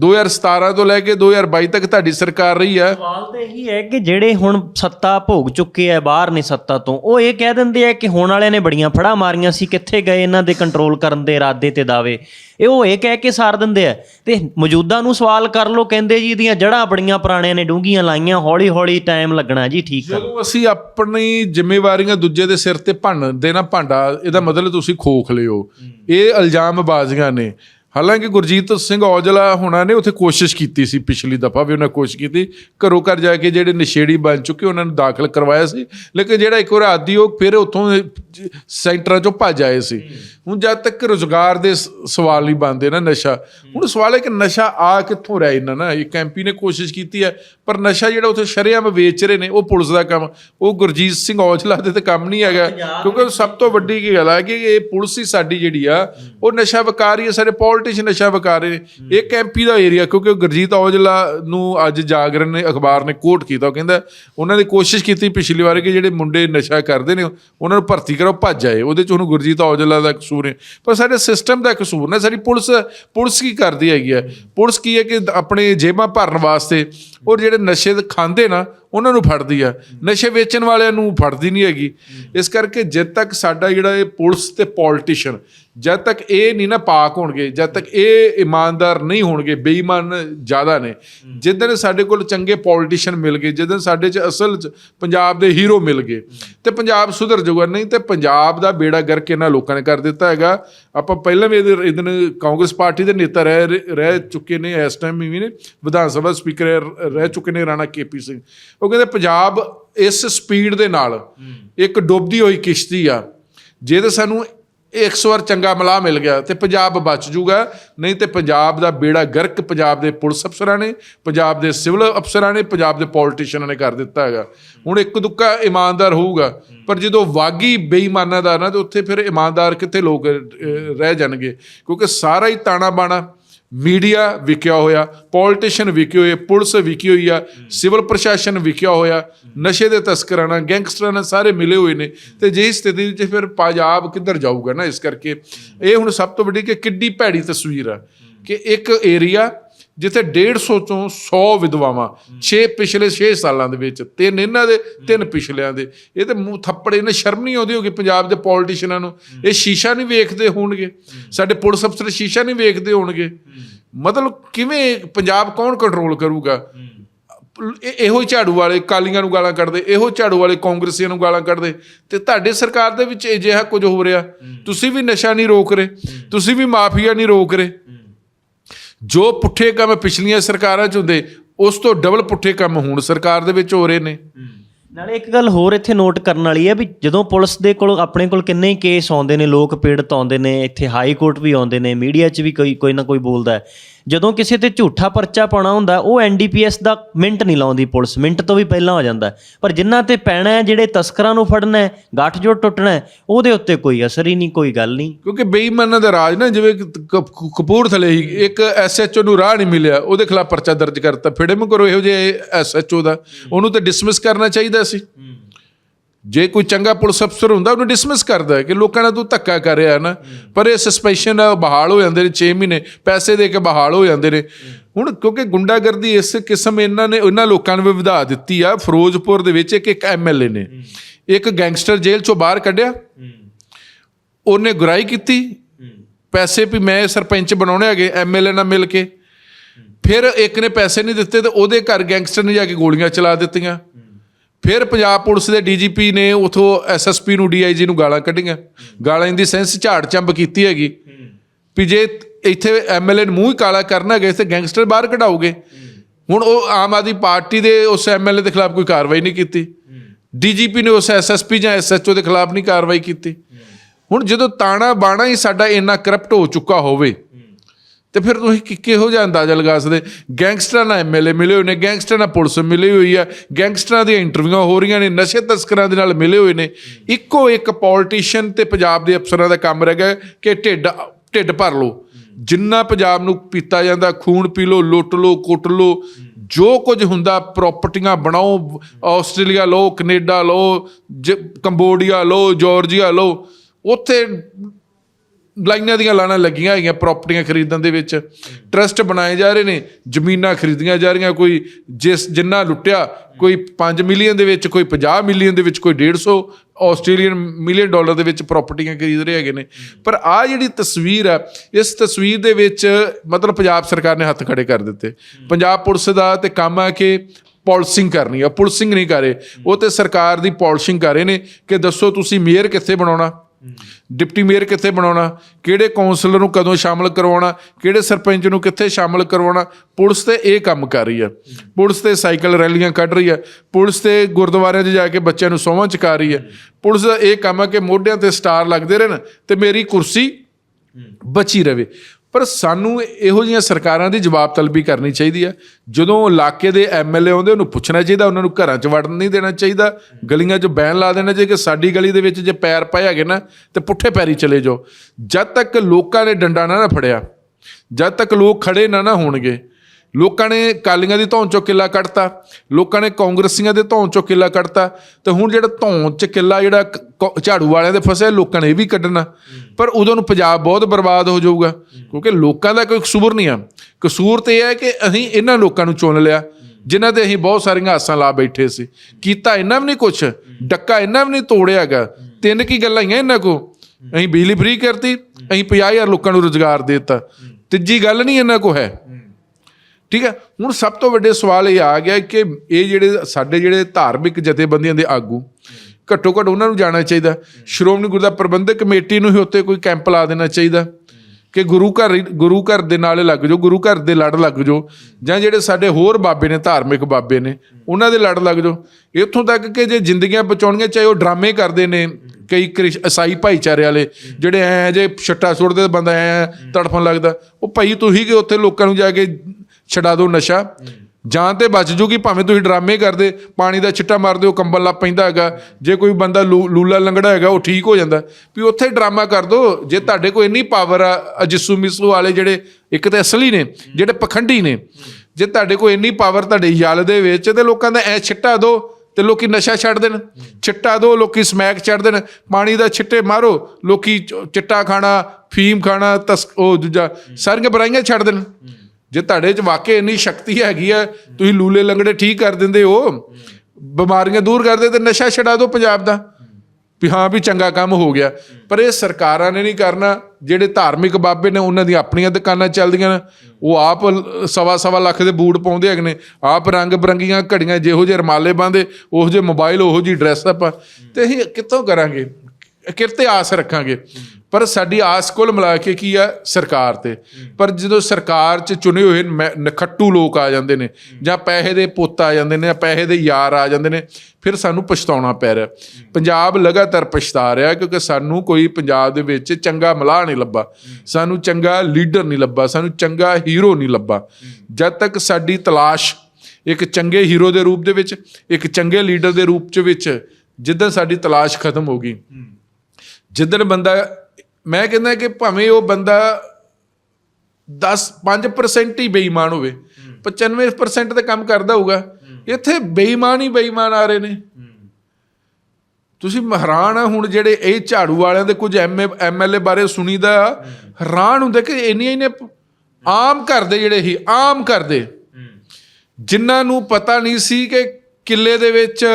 2017 ਤੋਂ ਲੈ ਕੇ 2022 ਤੱਕ ਤੁਹਾਡੀ ਸਰਕਾਰ ਰਹੀ ਆ ਸਵਾਲ ਤਾਂ ਇਹੀ ਹੈ ਕਿ ਜਿਹੜੇ ਹੁਣ ਸੱਤਾ ਭੋਗ ਚੁੱਕੇ ਆ ਬਾਹਰ ਨੇ ਸੱਤਾ ਤੋਂ ਉਹ ਇਹ ਕਹਿ ਦਿੰਦੇ ਆ ਕਿ ਹੁਣ ਵਾਲਿਆਂ ਨੇ ਬੜੀਆਂ ਫੜਾ ਮਾਰੀਆਂ ਸੀ ਕਿੱਥੇ ਗਏ ਇਹਨਾਂ ਦੇ ਕੰਟਰੋਲ ਕਰਨ ਦੇ ਇਰਾਦੇ ਤੇ ਦਾਅਵੇ। ਇਹ ਉਹ ਇਹ ਕਹਿ ਕੇ ਸਾਰ ਦਿੰਦੇ ਆ। ਤੇ ਮੌਜੂਦਾ ਨੂੰ ਸਵਾਲ ਕਰ ਲੋ ਕਹਿੰਦੇ ਜੀ ਦੀਆਂ ਜੜ੍ਹਾਂ ਬੜੀਆਂ ਪੁਰਾਣੀਆਂ ਨੇ ਡੂੰਘੀਆਂ ਲਾਈਆਂ ਹੌਲੀ ਹੌਲੀ ਟਾਈਮ ਲੱਗਣਾ ਜੀ ਠੀਕ ਜਦੋਂ ਅਸੀਂ ਆਪਣੀ ਜ਼ਿੰਮੇਵਾਰੀਆਂ ਦੂਜੇ ਦੇ ਸਿਰ ਤੇ ਭੰਨ ਦੇਣਾ ਭਾਂਡਾ ਇਹਦਾ ਮਤਲਬ ਤੁਸੀਂ ਖੋਖ ਲਿਓ। ਇਹ ਇਲਜ਼ਾਮ ਬਾਜ਼ੀਆਂ ਨੇ। ਹਾਲਾਂਕਿ ਗੁਰਜੀਤ ਸਿੰਘ ਔਜਲਾ ਹੁਣਾਂ ਨੇ ਉੱਥੇ ਕੋਸ਼ਿਸ਼ ਕੀਤੀ ਸੀ ਪਿਛਲੀ ਦਫਾ ਵੀ ਉਹਨਾਂ ਕੋਸ਼ਿਸ਼ ਕੀਤੀ ਘਰੋਂ ਘਰ ਜਾ ਕੇ ਜਿਹੜੇ ਨਸ਼ੇੜੀ ਬਣ ਚੁੱਕੇ ਉਹਨਾਂ ਨੂੰ ਦਾਖਲ ਕਰਵਾਇਆ ਸੀ ਲੇਕਿਨ ਜਿਹੜਾ ਇੱਕ ਵਾਰ ਆਦੀ ਉਹ ਫਿਰ ਉੱਥੋਂ ਸੈਂਟਰਾਂ ਚੋਂ ਭੱਜ ਆਏ ਸੀ। ਹੁਣ ਜਦ ਤੱਕ ਰੋਜ਼ਗਾਰ ਦੇ ਸਵਾਲ ਨਹੀਂ ਬਣਦੇ ਨਾ ਨਸ਼ਾ ਹੁਣ ਸਵਾਲ ਹੈ ਕਿ ਨਸ਼ਾ ਆ ਕਿੱਥੋਂ ਰਿਹਾ ਇਹਨਾਂ ਨਾ ਇੱਕ ਐਮਪੀ ਨੇ ਕੋਸ਼ਿਸ਼ ਕੀਤੀ ਹੈ ਪਰ ਨਸ਼ਾ ਜਿਹੜਾ ਉੱਥੇ ਸ਼ਰੇਆਮ ਵੇਚ ਰਹੇ ਨੇ ਉਹ ਪੁਲਿਸ ਦਾ ਕੰਮ ਉਹ ਗੁਰਜੀਤ ਸਿੰਘ ਔਜਲਾ ਦੇ ਤੇ ਕੰਮ ਨਹੀਂ ਹੈਗਾ ਕਿਉਂਕਿ ਸਭ ਤੋਂ ਵੱਡੀ ਗੱਲ ਹੈ ਕਿ ਇਹ ਪੁਲਿਸ ਹੀ ਸਾਡੀ ਜਿਹੜੀ ਆ ਉਹ ਨਸ਼ਾ ਵਿਕਾ ਰਹੀ ਹੈ ਸਾਡੇ ਪੋਲੀਟੀਸ਼ੀਅਨ ਨਸ਼ਾ ਵਿਕਾ ਰਹੇ ਨੇ। ਇੱਕ ਐਮਪੀ ਦਾ ਏਰੀਆ ਕਿਉਂਕਿ ਗੁਰਜੀਤ ਔਜਲਾ ਨੂੰ ਅੱਜ ਜਾਗਰਣ ਨੇ, ਅਖਬਾਰ ਨੇ ਕੋਟ ਕੀਤਾ। ਉਹ ਕਹਿੰਦਾ, ਉਹਨਾਂ ਨੇ ਕੋਸ਼ਿਸ਼ ਕੀਤੀ ਪਿਛਲੀ ਵਾਰ ਕਿ ਜਿਹੜੇ ਮੁੰਡੇ ਨਸ਼ਾ ਕਰਦੇ ਨੇ, ਉਹਨਾਂ ਨੂੰ ਭਰਤੀ ਕਰੋ, ਭੱਜ ਆਏ। ਉਹਦੇ ਚ ਹੁਣ ਗੁਰਜੀਤ ਔਜਲਾ ਦਾ ਕਸੂਰ ਹੈ। ਪਰ ਸਾਡੇ ਸਿਸਟਮ ਦਾ ਕਸੂਰ ਨੇ, ਸਾਡੀ ਪੁਲਿਸ ਪੁਲਿਸ ਕੀ ਕਰਦੀ ਹੈਗੀ ਹੈ? ਪੁਲਿਸ ਕੀ ਹੈ ਕਿ ਆਪਣੇ ਜੇਬਾਂ ਭਰਨ ਵਾਸਤੇ ਉਹ ਜਿਹੜੇ ਨਸ਼ੇ ਖਾਂਦੇ ਨਾ ਉਹਨਾਂ ਨੂੰ ਫੜਦੀ ਆ। ਨਸ਼ੇ ਵੇਚਣ ਵਾਲਿਆਂ ਨੂੰ ਫੜਦੀ ਨਹੀਂ ਹੈਗੀ। ਇਸ ਕਰਕੇ ਜਦ ਤੱਕ ਸਾਡਾ ਜਿਹੜਾ ਇਹ ਪੁਲਿਸ ਤੇ ਪੋਲਿਟਿਸ਼ੀਅਨ ਜਦ ਤੱਕ ਇਹ ਨਹੀਂ ਨਾ ਪਾਕ ਹੋਣਗੇ, ਜਦ ਤੱਕ ਇਹ ਇਮਾਨਦਾਰ ਨਹੀਂ ਹੋਣਗੇ, ਬੇਈਮਾਨ ਜ਼ਿਆਦਾ ਨੇ ਜਿੱਦਣ ਸਾਡੇ ਕੋਲ ਚੰਗੇ ਪੋਲਿਟਿਸ਼ੀਅਨ ਮਿਲ ਗਏ ਜਿੱਦਣ ਸਾਡੇ 'ਚ ਅਸਲ 'ਚ ਪੰਜਾਬ ਦੇ ਹੀਰੋ ਮਿਲ ਗਏ, ਤੇ ਪੰਜਾਬ ਸੁਧਰ ਜਾਊਗਾ। ਨਹੀਂ ਤੇ ਪੰਜਾਬ ਦਾ ਬੇੜਾ ਗਰਕ ਇਹਨਾਂ ਲੋਕਾਂ ਨੇ ਕਰ ਦਿੱਤਾ ਹੈਗਾ। ਆਪਾਂ ਪਹਿਲਾਂ ਵੀ ਇਹਦੇ ਇਹਦਨ ਕਾਂਗਰਸ ਪਾਰਟੀ ਦੇ ਨੇਤਾ ਰਹਿ ਰਹਿ ਚੁੱਕੇ ਨੇ, ਇਸ ਟਾਈਮ ਵੀ ਨੇ, ਵਿਧਾਨ ਸਭਾ ਸਪੀਕਰ ਰਹਿ ਚੁੱਕੇ ਨੇ ਰਾਣਾ ਕੇਪੀ ਸਿੰਘ। ਉਹ ਕਹਿੰਦੇ ਪੰਜਾਬ ਇਸ ਸਪੀਡ ਦੇ ਨਾਲ ਇੱਕ ਡੁੱਬਦੀ ਹੋਈ ਕਿਸ਼ਤੀ ਆ ਜੇ ਤੇ ਸਾਨੂੰ 100 ਵਾਰ ਚੰਗਾ ਮਲਾਹ ਮਿਲ ਗਿਆ ਤੇ ਪੰਜਾਬ ਬਚ ਜੂਗਾ। ਨਹੀਂ ਤੇ ਪੰਜਾਬ ਦਾ ਬੇੜਾ ਗਰਕ ਪੰਜਾਬ ਦੇ ਪੁਲਿਸ ਅਫਸਰਾਂ ਨੇ ਪੰਜਾਬ ਦੇ ਸਿਵਲ ਅਫਸਰਾਂ ਨੇ ਪੰਜਾਬ ਦੇ ਪੋਲੀਟੀਸ਼ੀਅਨਾਂ ਨੇ ਕਰ ਦਿੱਤਾ ਹੈਗਾ। ਹੁਣ ਇੱਕ ਦੁੱਕਾ ਇਮਾਨਦਾਰ ਹੋਊਗਾ ਪਰ ਜਦੋਂ ਵਾਗੀ ਬੇਈਮਾਨਾਂ ਦਾ ਨਾ ਤੇ ਉੱਥੇ ਫਿਰ ਇਮਾਨਦਾਰ ਕਿੱਥੇ ਲੋਕ ਰਹਿ ਜਾਣਗੇ? ਕਿਉਂਕਿ ਸਾਰਾ ਹੀ ਤਾਣਾ ਬਾਣਾ ਮੀਡੀਆ ਵਿਕਿਆ ਹੋਇਆ ਪੋਲੀਟੀਸ਼ੀਅਨ ਵਿਕੇ ਹੋਏ ਪੁਲਿਸ ਵਿਕੀ ਹੋਈ ਆ, ਸਿਵਲ ਪ੍ਰਸ਼ਾਸਨ ਵਿਕਿਆ ਹੋਇਆ, ਨਸ਼ੇ ਦੇ ਤਸਕਰਾਂ ਨਾਲ, ਗੈਂਗਸਟਰਾਂ ਨਾਲ ਸਾਰੇ ਮਿਲੇ ਹੋਏ ਨੇ। ਤੇ ਜੇ ਇਸ ਸਥਿਤੀ ਵਿੱਚ ਫਿਰ ਪੰਜਾਬ ਕਿੱਧਰ ਜਾਊਗਾ ਨਾ ਇਸ ਕਰਕੇ? ਇਹ ਹੁਣ ਸਭ ਤੋਂ ਵੱਡੀ ਕਿ ਕਿੱਡੀ ਭੈੜੀ ਤਸਵੀਰ ਆ ਕਿ ਇੱਕ ਏਰੀਆ ਜਿੱਥੇ 150 ਤੋਂ 100 ਵਿਧਵਾਵਾਂ 6 ਪਿਛਲੇ 6 ਸਾਲਾਂ ਦੇ ਵਿੱਚ, ਤਿੰਨ ਇਹਨਾਂ ਦੇ, ਤਿੰਨ ਪਿਛਲਿਆਂ ਦੇ। ਇਹ ਤੇ ਮੂੰਹ ਥੱਪੜ, ਇਹਨੇ ਸ਼ਰਮ ਨਹੀਂ ਆਉਂਦੀ ਹੋਗੀ ਪੰਜਾਬ ਦੇ ਪੋਲੀਟੀਸ਼ੀਅਨਾਂ ਨੂੰ। ਇਹ ਸ਼ੀਸ਼ਾ ਨਹੀਂ ਵੇਖਦੇ ਹੋਣਗੇ। ਸਾਡੇ ਪੁਲਿਸ ਅਫਸਰ ਸ਼ੀਸ਼ਾ ਨਹੀਂ ਵੇਖਦੇ ਹੋਣਗੇ। ਮਤਲਬ ਕਿਵੇਂ ਪੰਜਾਬ ਕੌਣ ਕੰਟਰੋਲ ਕਰੂਗਾ? ਇਹ- ਇਹੋ ਹੀ ਝਾੜੂ ਵਾਲੇ ਕਾਲੀਆਂ ਨੂੰ ਗਾਲਾਂ ਕੱਢਦੇ, ਇਹੋ ਝਾੜੂ ਵਾਲੇ ਕਾਂਗਰਸੀਆਂ ਨੂੰ ਗਾਲਾਂ ਕੱਢਦੇ। ਤੇ ਤੁਹਾਡੇ ਸਰਕਾਰ ਦੇ ਵਿੱਚ ਅਜਿਹਾ ਕੁਝ ਹੋ ਰਿਹਾ। ਤੁਸੀਂ ਵੀ ਨਸ਼ਾ ਨਹੀਂ ਰੋਕ ਰਹੇ। ਤੁਸੀਂ ਵੀ ਮਾਫੀਆ ਨਹੀਂ ਰੋਕ ਰਹੇ। ਜੋ ਪੁੱਠੇ ਕੰਮ ਪਿਛਲੀਆਂ ਸਰਕਾਰਾਂ 'ਚ ਹੁੰਦੇ, ਉਸ ਤੋਂ ਡਬਲ ਪੁੱਠੇ ਕੰਮ ਹੁਣ ਸਰਕਾਰ ਦੇ ਵਿੱਚ ਹੋ ਰਹੇ ਨੇ। ਨਾਲੇ ਇੱਕ ਗੱਲ ਹੋਰ ਇੱਥੇ ਨੋਟ ਕਰਨ ਵਾਲੀ ਹੈ ਵੀ ਜਦੋਂ ਪੁਲਿਸ ਦੇ ਕੋਲ, ਆਪਣੇ ਕੋਲ ਕਿੰਨੇ ਹੀ ਕੇਸ ਆਉਂਦੇ ਨੇ, ਲੋਕ ਪੀੜਤ ਆਉਂਦੇ ਨੇ, ਇੱਥੇ ਹਾਈ ਕੋਰਟ ਵੀ ਆਉਂਦੇ ਨੇ ਮੀਡੀਆ 'ਚ ਵੀ ਕੋਈ ਕੋਈ ਨਾ ਕੋਈ ਬੋਲਦਾ ਹੈ। ਜਦੋਂ ਕਿਸੇ ਤੇ ਝੂਠਾ ਪਰਚਾ ਪਾਉਣਾ ਹੁੰਦਾ, ਉਹ ਐਨਡੀਪੀਐਸ ਦਾ ਮਿੰਟ ਨਹੀਂ ਲਾਉਂਦੀ ਪੁਲਿਸ, ਮਿੰਟ ਤੋਂ ਵੀ ਪਹਿਲਾਂ ਹੋ ਜਾਂਦਾ। ਪਰ ਜਿਨ੍ਹਾਂ ਤੇ ਪੈਣਾ ਹੈ, ਜਿਹੜੇ ਤਸਕਰਾਂ ਨੂੰ ਫੜਨਾ ਹੈ, ਗੱਠਜੋੜ ਟੁੱਟਣਾ ਹੈ, ਉਹਦੇ ਉੱਤੇ ਕੋਈ ਅਸਰ ਹੀ ਨਹੀਂ, ਕੋਈ ਗੱਲ ਨਹੀਂ। ਕਿਉਂਕਿ ਬੇਈਮਾਨਾਂ ਦਾ ਰਾਜ ਨਾ, ਜਿਵੇਂ ਕਪੂਰਥਲੇ ਹੀ ਇੱਕ ਐਸਐਚਓ ਨੂੰ ਰਾਹ ਨਹੀਂ ਮਿਲਿਆ, ਉਹਦੇ ਖਿਲਾਫ ਪਰਚਾ ਦਰਜ ਕਰਤਾ। ਫਿੜੇ ਮਗਰੋਂ ਇਹੋ ਜਿਹੇ ਐਸਐਚਓ ਦਾ, ਉਹਨੂੰ ਤਾਂ ਡਿਸਮਿਸ ਕਰਨਾ ਚਾਹੀਦਾ ਸੀ। ਜੇ ਕੋਈ ਚੰਗਾ ਪੁਲਿਸ ਅਫਸਰ ਹੁੰਦਾ, ਉਹਨੂੰ ਡਿਸਮਿਸ ਕਰਦਾ ਕਿ ਲੋਕਾਂ ਨਾਲ ਤੂੰ ਧੱਕਾ ਕਰ ਰਿਹਾ ਨਾ। ਪਰ ਇਹ ਸਸਪੈਂਸ਼ਨ ਬਹਾਲ ਹੋ ਜਾਂਦੇ ਨੇ 6 ਮਹੀਨੇ ਪੈਸੇ ਦੇ ਕੇ ਬਹਾਲ ਹੋ ਜਾਂਦੇ ਨੇ। ਹੁਣ ਕਿਉਂਕਿ ਗੁੰਡਾਗਰਦੀ ਇਸ ਕਿਸਮ ਇਹਨਾਂ ਨੇ ਉਹਨਾਂ ਲੋਕਾਂ ਨੂੰ ਵੀ ਵਧਾ ਦਿੱਤੀ ਆ। ਫਿਰੋਜ਼ਪੁਰ ਦੇ ਵਿੱਚ ਇੱਕ ਇੱਕ ਐਮਐਲਏ ਨੇ। ਇੱਕ ਗੈਂਗਸਟਰ ਜੇਲ੍ਹ ਚੋਂ ਬਾਹਰ ਕੱਢਿਆ। ਉਹਨੇ ਗੁਰਾਈ ਕੀਤੀ। ਪੈਸੇ ਵੀ ਮੈਂ ਸਰਪੰਚ ਬਣਾਉਣੇ ਹੈਗੇ ਐਮਐਲਏ ਨਾਲ ਮਿਲ ਕੇ। ਫਿਰ ਇੱਕ ਨੇ ਪੈਸੇ ਨਹੀਂ ਦਿੱਤੇ ਤੇ ਉਹਦੇ ਘਰ ਗੈਂਗਸਟਰ ਨੇ ਜਾ ਕੇ ਗੋਲੀਆਂ ਚਲਾ ਦਿੱਤੀਆਂ। ਫਿਰ ਪੰਜਾਬ ਪੁਲਿਸ ਦੇ ਡੀਜੀਪੀ ਨੇ ਉਥੋਂ ਐਸਐਸਪੀ ਨੂੰ ਡੀਆਈਜੀ ਨੂੰ ਗਾਲਾਂ ਕੱਢੀਆਂ। ਗਾਲਾਂ ਇਨ ਦੀ ਸੈਂਸ ਝਾੜ ਚੰਬ ਕੀਤੀ ਹੈਗੀ। ਵੀ ਜੇ ਇੱਥੇ ਐਮਐਲਏ ਨੂੰ ਮੂੰਹ ਹੀ ਕਾਲਾ ਕਰਨਾ ਗਏ ਤੇ ਗੈਂਗਸਟਰ ਬਾਹਰ ਕਢਾਓਗੇ। ਹੁਣ ਉਹ ਆਮ ਆਦਮੀ ਪਾਰਟੀ ਦੇ ਉਸ ਐਮਐਲਏ ਦੇ ਖਿਲਾਫ ਕੋਈ ਕਾਰਵਾਈ ਨਹੀਂ ਕੀਤੀ। ਡੀਜੀਪੀ ਨੇ ਉਸ ਐਸਐਸਪੀ ਜਾਂ ਐਸਐਚਓ ਦੇ ਖਿਲਾਫ ਨਹੀਂ ਕਾਰਵਾਈ ਕੀਤੀ। ਹੁਣ ਜਦੋਂ ਤਾਣਾ ਬਾਣਾ ਹੀ ਸਾਡਾ ਇੰਨਾ ਕਰਪਟ ਹੋ ਚੁੱਕਾ ਹੋਵੇ ਤੇ ਫਿਰ ਤੁਸੀਂ ਕਿ ਕਿਹੋ ਜਿਹਾ ਅੰਦਾਜ਼ਾ ਲਗਾ ਸਕਦੇ? ਗੈਂਗਸਟਰਾਂ ਨਾਲ ਐਮਐਲਏ ਮਿਲੇ ਹੋਏ ਨੇ, ਗੈਂਗਸਟਰਾਂ ਨਾਲ ਪੁਲਿਸ ਮਿਲੀ ਹੋਈ ਆ ਗੈਂਗਸਟਰਾਂ ਦੀਆਂ ਇੰਟਰਵਿਊਆਂ ਹੋ ਰਹੀਆਂ ਨੇ, ਨਸ਼ੇ ਤਸਕਰਾਂ ਦੇ ਨਾਲ ਮਿਲੇ ਹੋਏ ਨੇ। ਇੱਕੋ ਇੱਕ ਪੋਲੀਟੀਸ਼ੀਅਨ ਤੇ ਪੰਜਾਬ ਦੇ ਅਫਸਰਾਂ ਦਾ ਕੰਮ ਰਹਿ ਗਿਆ ਕਿ ਢਿੱਡ ਢਿੱਡ ਭਰ ਲਓ। ਜਿੰਨਾ ਪੰਜਾਬ ਨੂੰ ਪੀਤਾ ਜਾਂਦਾ, ਖੂਨ ਪੀ ਲਓ, ਲੁੱਟ ਲਓ, ਕੁੱਟ ਲਓ, ਜੋ ਕੁਝ ਹੁੰਦਾ ਪ੍ਰਾਪਰਟੀਆਂ ਬਣਾਓ, ਆਸਟ੍ਰੇਲੀਆ ਲਓ, ਕੈਨੇਡਾ ਲਓ, ਜ- ਕੰਬੋਡੀਆ ਲਓ, ਜਾਰਜੀਆ ਲਓ, ਉੱਥੇ ਲਾਈਨਾਂ ਦੀਆਂ ਲਾਣਾ ਲੱਗੀਆਂ ਹੈਗੀਆਂ ਪ੍ਰਾਪਰਟੀਆਂ ਖਰੀਦਣ ਦੇ ਵਿੱਚ। ਟਰਸਟ ਬਣਾਏ ਜਾ ਰਹੇ ਨੇ, ਜ਼ਮੀਨਾਂ ਖਰੀਦੀਆਂ ਜਾ ਰਹੀਆਂ, ਕੋਈ ਜਿਸ ਜਿੰਨਾ ਲੁੱਟਿਆ, ਕੋਈ 5 ਮਿਲੀਅਨ ਦੇ ਵਿੱਚ, ਕੋਈ 50 ਮਿਲੀਅਨ ਦੇ ਵਿੱਚ, ਕੋਈ 150 ਆਸਟ੍ਰੇਲੀਅਨ ਮਿਲੀਅਨ ਡਾਲਰ ਦੇ ਵਿੱਚ ਪ੍ਰਾਪਰਟੀਆਂ ਖਰੀਦ ਰਹੇ ਹੈਗੇ ਨੇ। ਪਰ ਆ ਜਿਹੜੀ ਤਸਵੀਰ ਆ ਇਸ ਤਸਵੀਰ ਦੇ ਵਿੱਚ ਮਤਲਬ ਪੰਜਾਬ ਸਰਕਾਰ ਨੇ ਹੱਥ ਖੜੇ ਕਰ ਦਿੱਤੇ। ਪੰਜਾਬ ਪੁਲਿਸ ਦਾ ਤੇ ਕੰਮ ਆ ਕਿ ਪਾਲਿਸਿੰਗ ਕਰਨੀ ਆ ਪੁਲਿਸਿੰਗ ਨਹੀਂ ਕਰ ਰਹੇ। ਉਹ ਤੇ ਸਰਕਾਰ ਦੀ ਪਾਲਿਸਿੰਗ ਕਰ ਰਹੇ ਨੇ ਕਿ ਦੱਸੋ ਤੁਸੀਂ ਮੇਅਰ ਕਿੱਥੇ ਬਣਾਉਣਾ? ਡਿਪਟੀ ਮੇਅਰ ਕਿੱਥੇ ਬਣਾਉਣਾ? ਕਿਹੜੇ ਕਾਉਂਸਲਰ ਨੂੰ ਕਦੋਂ ਸ਼ਾਮਲ ਕਰਵਾਉਣਾ? ਕਿਹੜੇ ਸਰਪੰਚ ਨੂੰ ਕਿੱਥੇ ਸ਼ਾਮਲ ਕਰਵਾਉਣਾ? ਪੁਲਿਸ ਤੇ ਇਹ ਕੰਮ ਕਰ ਰਹੀ ਹੈ। ਪੁਲਿਸ ਤੇ ਸਾਈਕਲ ਰੈਲੀਆਂ ਕੱਢ ਰਹੀ ਹੈ। ਪੁਲਿਸ ਤੇ ਗੁਰਦੁਆਰਿਆਂ 'ਚ ਜਾ ਕੇ ਬੱਚਿਆਂ ਨੂੰ ਸੌਵਾਂ ਚੁਕਾ ਰਹੀ ਹੈ। ਪੁਲਿਸ ਦਾ ਇਹ ਕੰਮ ਹੈ ਕਿ ਮੋਢਿਆਂ ਤੇ ਸਟਾਰ ਲੱਗਦੇ ਰਹਿਣ ਤੇ ਮੇਰੀ ਕੁਰਸੀ ਬਚੀ ਰਵੇ ਪਰ ਸਾਨੂੰ ਇਹੋ ਜਿਹੀਆਂ ਸਰਕਾਰਾਂ ਦੀ ਜਵਾਬ ਤਲਬੀ ਕਰਨੀ ਚਾਹੀਦੀ ਹੈ ਜਦੋਂ ਇਲਾਕੇ ਦੇ ਐਮਐਲਏ ਆਉਂਦੇ, ਉਹਨੂੰ ਪੁੱਛਣਾ ਚਾਹੀਦਾ, ਉਹਨਾਂ ਨੂੰ ਘਰਾਂ 'ਚ ਵੜਨ ਨਹੀਂ ਦੇਣਾ ਚਾਹੀਦਾ। ਗਲੀਆਂ 'ਚ ਬੈਨ ਲਾ ਦੇਣਾ ਚਾਹੀਦਾ ਕਿ ਸਾਡੀ ਗਲੀ ਦੇ ਵਿੱਚ ਜੇ ਪੈਰ ਪਏ ਹੈਗੇ ਨਾ, ਤੇ ਪੁੱਠੇ ਪੈਰੀ ਚਲੇ ਜਾਓ। ਜਦ ਤੱਕ ਲੋਕਾਂ ਨੇ ਡੰਡਾ ਨਾ ਨਾ ਫੜਿਆ, ਜਦ ਤੱਕ ਲੋਕ ਖੜੇ ਨਾ ਨਾ ਹੋਣਗੇ ਲੋਕਾਂ ਨੇ ਕਾਲੀਆਂ ਦੀ ਧੌਣ ਚੋਂ ਕਿੱਲਾ ਕੱਢਤਾ, ਲੋਕਾਂ ਨੇ ਕਾਂਗਰਸੀਆਂ ਦੇ ਧੌਣ ਚੋਂ ਕਿੱਲਾ ਕੱਢਤਾ, ਤੇ ਹੁਣ ਜਿਹੜਾ ਧੌਣ ਚ ਕਿੱਲਾ ਜਿਹੜਾ ਕ- ਝਾੜੂ ਵਾਲਿਆਂ ਦੇ ਫਸਿਆ, ਲੋਕਾਂ ਨੇ ਇਹ ਵੀ ਕੱਢਣਾ। ਪਰ ਉਦੋਂ ਨੂੰ ਪੰਜਾਬ ਬਹੁਤ ਬਰਬਾਦ ਹੋ ਜਾਊਗਾ, ਕਿਉਂਕਿ ਲੋਕਾਂ ਦਾ ਕੋਈ ਕਸੂਰ ਨਹੀਂ ਆ। ਕਸੂਰ ਤੇ ਇਹ ਹੈ ਕਿ ਅਸੀਂ ਇਹਨਾਂ ਲੋਕਾਂ ਨੂੰ ਚੁਣ ਲਿਆ, ਜਿਨ੍ਹਾਂ ਤੇ ਅਸੀਂ ਬਹੁਤ ਸਾਰੀਆਂ ਆਸਾਂ ਲਾ ਬੈਠੇ ਸੀ। ਕੀਤਾ ਇਹਨਾਂ ਵੀ ਨਹੀਂ ਕੁਛ, ਡੱਕਾ ਇਹਨਾਂ ਵੀ ਨਹੀਂ ਤੋੜਿਆਗਾ ਤਿੰਨ ਕੀ ਗੱਲਾਂ ਹੀ ਇਹਨਾਂ ਕੋ ਅਸੀਂ ਬਿਜਲੀ ਫ੍ਰੀ ਕਰਤੀ, ਅਸੀਂ 50000 ਲੋਕਾਂ ਨੂੰ ਰੋਜ਼ਗਾਰ ਦੇ ਦਿੱਤਾ। ਤੀਜੀ ਗੱਲ ਨਹੀਂ ਇਹਨਾਂ ਕੋ ਹੈ ਠੀਕ ਹੈ? ਹੁਣ ਸਭ ਤੋਂ ਵੱਡੇ ਸਵਾਲ ਇਹ ਆ ਗਿਆ ਕਿ ਇਹ ਜਿਹੜੇ ਸਾਡੇ ਜਿਹੜੇ ਧਾਰਮਿਕ ਜਥੇਬੰਦੀਆਂ ਦੇ ਆਗੂ ਘੱਟੋ ਘੱਟ ਉਹਨਾਂ ਨੂੰ ਜਾਣਾ ਚਾਹੀਦਾ। ਸ਼੍ਰੋਮਣੀ ਗੁਰਦੁਆਰਾ ਪ੍ਰਬੰਧਕ ਕਮੇਟੀ ਨੂੰ ਹੀ ਉੱਤੇ ਕੋਈ ਕੈਂਪ ਲਾ ਦੇਣਾ ਚਾਹੀਦਾ ਕਿ ਗੁਰੂ ਘਰ ਗੁਰੂ ਘਰ ਦੇ ਨਾਲ ਲੱਗ ਜਾਓ, ਗੁਰੂ ਘਰ ਦੇ ਲੜ ਲੱਗ ਜਾਓ। ਜਾਂ ਜਿਹੜੇ ਸਾਡੇ ਹੋਰ ਬਾਬੇ ਨੇ, ਧਾਰਮਿਕ ਬਾਬੇ ਨੇ, ਉਹਨਾਂ ਦੇ ਲੜ ਲੱਗ ਜਾਓ। ਇੱਥੋਂ ਤੱਕ ਕਿ ਜੇ ਜ਼ਿੰਦਗੀਆਂ ਬਚਾਉਣੀਆਂ ਚਾਹੇ ਉਹ ਡਰਾਮੇ ਕਰਦੇ ਨੇ, ਕਈ ਕ੍ਰਿਸ਼ ਈਸਾਈ ਭਾਈਚਾਰੇ ਵਾਲੇ, ਜਿਹੜੇ ਐ ਜੇ ਛੱਟਾ ਸੁੱਟਦੇ ਤੇ ਬੰਦਾ ਐ ਤੜਫਣ ਲੱਗਦਾ, ਉਹ ਭਾਈ ਤੁਸੀਂ ਕਿ ਉੱਥੇ ਲੋਕਾਂ ਨੂੰ ਜਾ ਕੇ ਛਡਾ ਦਿਓ ਨਸ਼ਾ। ਜਾਂ ਤੇ ਬਚ ਜੂਗੀ, ਭਾਵੇਂ ਤੁਸੀਂ ਡਰਾਮੇ ਕਰਦੇ, ਪਾਣੀ ਦਾ ਛਿੱਟਾ ਮਾਰਦੇ ਹੋ, ਕੰਬਲ ਲੱਗ ਪੈਂਦਾ ਹੈਗਾ। ਜੇ ਕੋਈ ਬੰਦਾ ਲੂ- ਲੂਲਾ ਲੰਗੜਾ ਹੈਗਾ, ਉਹ ਠੀਕ ਹੋ ਜਾਂਦਾ। ਵੀ ਉੱਥੇ ਡਰਾਮਾ ਕਰ ਦੋ। ਜੇ ਤੁਹਾਡੇ ਕੋਲ ਇੰਨੀ ਪਾਵਰ ਆ, ਅਜਿਸੂ ਮਿਸੂ ਵਾਲੇ ਜਿਹੜੇ ਇੱਕ ਤਾਂ ਅਸਲੀ ਨੇ, ਜਿਹੜੇ ਪਖੰਡੀ ਨੇ, ਜੇ ਤੁਹਾਡੇ ਕੋਲ ਇੰਨੀ ਪਾਵਰ ਤੁਹਾਡੇ ਯਲ ਦੇ ਵਿੱਚ, ਤੇ ਲੋਕਾਂ ਦਾ ਐ ਛਿੱਟਾ ਦੋ, ਤੇ ਲੋਕੀ ਨਸ਼ਾ ਛੱਡ ਦੇਣ। ਛਿੱਟਾ ਦੋ, ਲੋਕੀ ਸਮੈਕ ਛੱਡ ਦੇਣ। ਪਾਣੀ ਦਾ ਛਿੱਟੇ ਮਾਰੋ, ਲੋਕੀ ਚਿੱਟਾ ਖਾਣਾ, ਫੀਮ ਖਾਣਾ, ਤਸ, ਉਹ ਦੂਜਾ, ਸਾਰੀਆਂ ਬੁਰਾਈਆਂ ਛੱਡ ਦੇਣ। ਜੇ ਤੁਹਾਡੇ 'ਚ ਵਾਕਈ ਇੰਨੀ ਸ਼ਕਤੀ ਹੈਗੀ ਆ, ਤੁਸੀਂ ਲੂਲੇ ਲੰਗੜੇ ਠੀਕ ਕਰ ਦਿੰਦੇ ਹੋ, ਬਿਮਾਰੀਆਂ ਦੂਰ ਕਰਦੇ ਤੇ ਨਸ਼ਾ ਛਡਾ ਦਿਓ ਪੰਜਾਬ ਦਾ। ਵੀ ਹਾਂ ਵੀ ਚੰਗਾ ਕੰਮ ਹੋ ਗਿਆ। ਪਰ ਇਹ ਸਰਕਾਰਾਂ ਨੇ ਨਹੀਂ ਕਰਨਾ, ਜਿਹੜੇ ਧਾਰਮਿਕ ਬਾਬੇ ਨੇ, ਉਹਨਾਂ ਦੀਆਂ ਆਪਣੀਆਂ ਦੁਕਾਨਾਂ ਚੱਲਦੀਆਂ ਨੇ। ਉਹ ਆਪ ਸਵਾ ਸਵਾ ਲੱਖ ਦੇ ਬੂਟ ਪਾਉਂਦੇ ਹੈਗੇ ਨੇ। ਆਪ ਰੰਗ ਬਰੰਗੀਆਂ ਘੜੀਆਂ ਜਿਹੋ ਜਿਹੇ ਰਮਾਲੇ ਬੰਦੇ ਉਹੋ ਜਿਹੇ ਮੋਬਾਈਲ, ਉਹੋ ਜਿਹੀ ਡਰੈਸ ਆਪਾਂ। ਤੇ ਅਸੀਂ ਕਿੱਥੋਂ ਕਰਾਂਗੇ? ਕਿਰਤੇ ਆਸ ਰੱਖਾਂਗੇ। ਪਰ ਸਾਡੀ ਆਸ ਕੋਲ ਮਿਲਾ ਕੇ ਕੀ ਆ? ਸਰਕਾਰ ਤੇ। ਪਰ ਜਦੋਂ ਸਰਕਾਰ 'ਚ ਚੁਣੇ ਹੋਏ ਮੈਂ- ਨਖੱਟੂ ਲੋਕ ਆ ਜਾਂਦੇ ਨੇ, ਜਾਂ ਪੈਸੇ ਦੇ ਪੁੱਤ ਆ ਜਾਂਦੇ ਨੇ, ਜਾਂ ਪੈਸੇ ਦੇ ਯਾਰ ਆ ਜਾਂਦੇ ਨੇ, ਫਿਰ ਸਾਨੂੰ ਪਛਤਾਉਣਾ ਪੈ ਰਿਹਾ। ਪੰਜਾਬ ਲਗਾਤਾਰ ਪਛਤਾ ਰਿਹਾ, ਕਿਉਂਕਿ ਸਾਨੂੰ ਕੋਈ ਪੰਜਾਬ ਦੇ ਵਿੱਚ ਚੰਗਾ ਮਲਾਹ ਨਹੀਂ ਲੱਭਾ। ਸਾਨੂੰ ਚੰਗਾ ਲੀਡਰ ਨਹੀਂ ਲੱਭਾ, ਸਾਨੂੰ ਚੰਗਾ ਹੀਰੋ ਨਹੀਂ ਲੱਭਾ। ਜਦ ਤੱਕ ਸਾਡੀ ਤਲਾਸ਼ ਇੱਕ ਚੰਗੇ ਹੀਰੋ ਦੇ ਰੂਪ ਦੇ ਵਿੱਚ, ਇੱਕ ਚੰਗੇ ਲੀਡਰ ਦੇ ਰੂਪ ਚ ਵਿੱਚ ਜਿੱਦਣ ਸਾਡੀ ਤਲਾਸ਼ ਖਤਮ ਹੋ ਗਈ। ਜਿੱਦਣ ਬੰਦਾ ਮੈਂ ਕਹਿੰਦਾ ਕਿ ਭਾਵੇਂ ਉਹ ਬੰਦਾ 10 5% ਹੀ ਬੇਈਮਾਨ ਹੋਵੇ 95% ਤੇ ਕੰਮ ਕਰਦਾ ਹੋਊਗਾ। ਇੱਥੇ ਬੇਈਮਾਨ ਹੀ ਬੇਈਮਾਨ ਆ ਰਹੇ ਨੇ। ਤੁਸੀਂ ਹੈਰਾਨ ਆ ਹੁਣ ਜਿਹੜੇ ਇਹ ਝਾੜੂ ਵਾਲਿਆਂ ਦੇ ਕੁਝ ਐਮਐਲਏ ਬਾਰੇ ਸੁਣੀਦਾ। ਹੈਰਾਨ ਹੁੰਦੇ ਕਿ ਇੰਨੀਆਂ ਇੰਨੇ ਆਮ ਘਰ ਦੇ ਜਿਹੜੇ ਹੀ ਆਮ ਘਰ ਦੇ। ਜਿਨ੍ਹਾਂ ਨੂੰ ਪਤਾ ਨਹੀਂ ਸੀ ਕਿ ਕਿੱਲੇ ਦੇ ਵਿੱਚ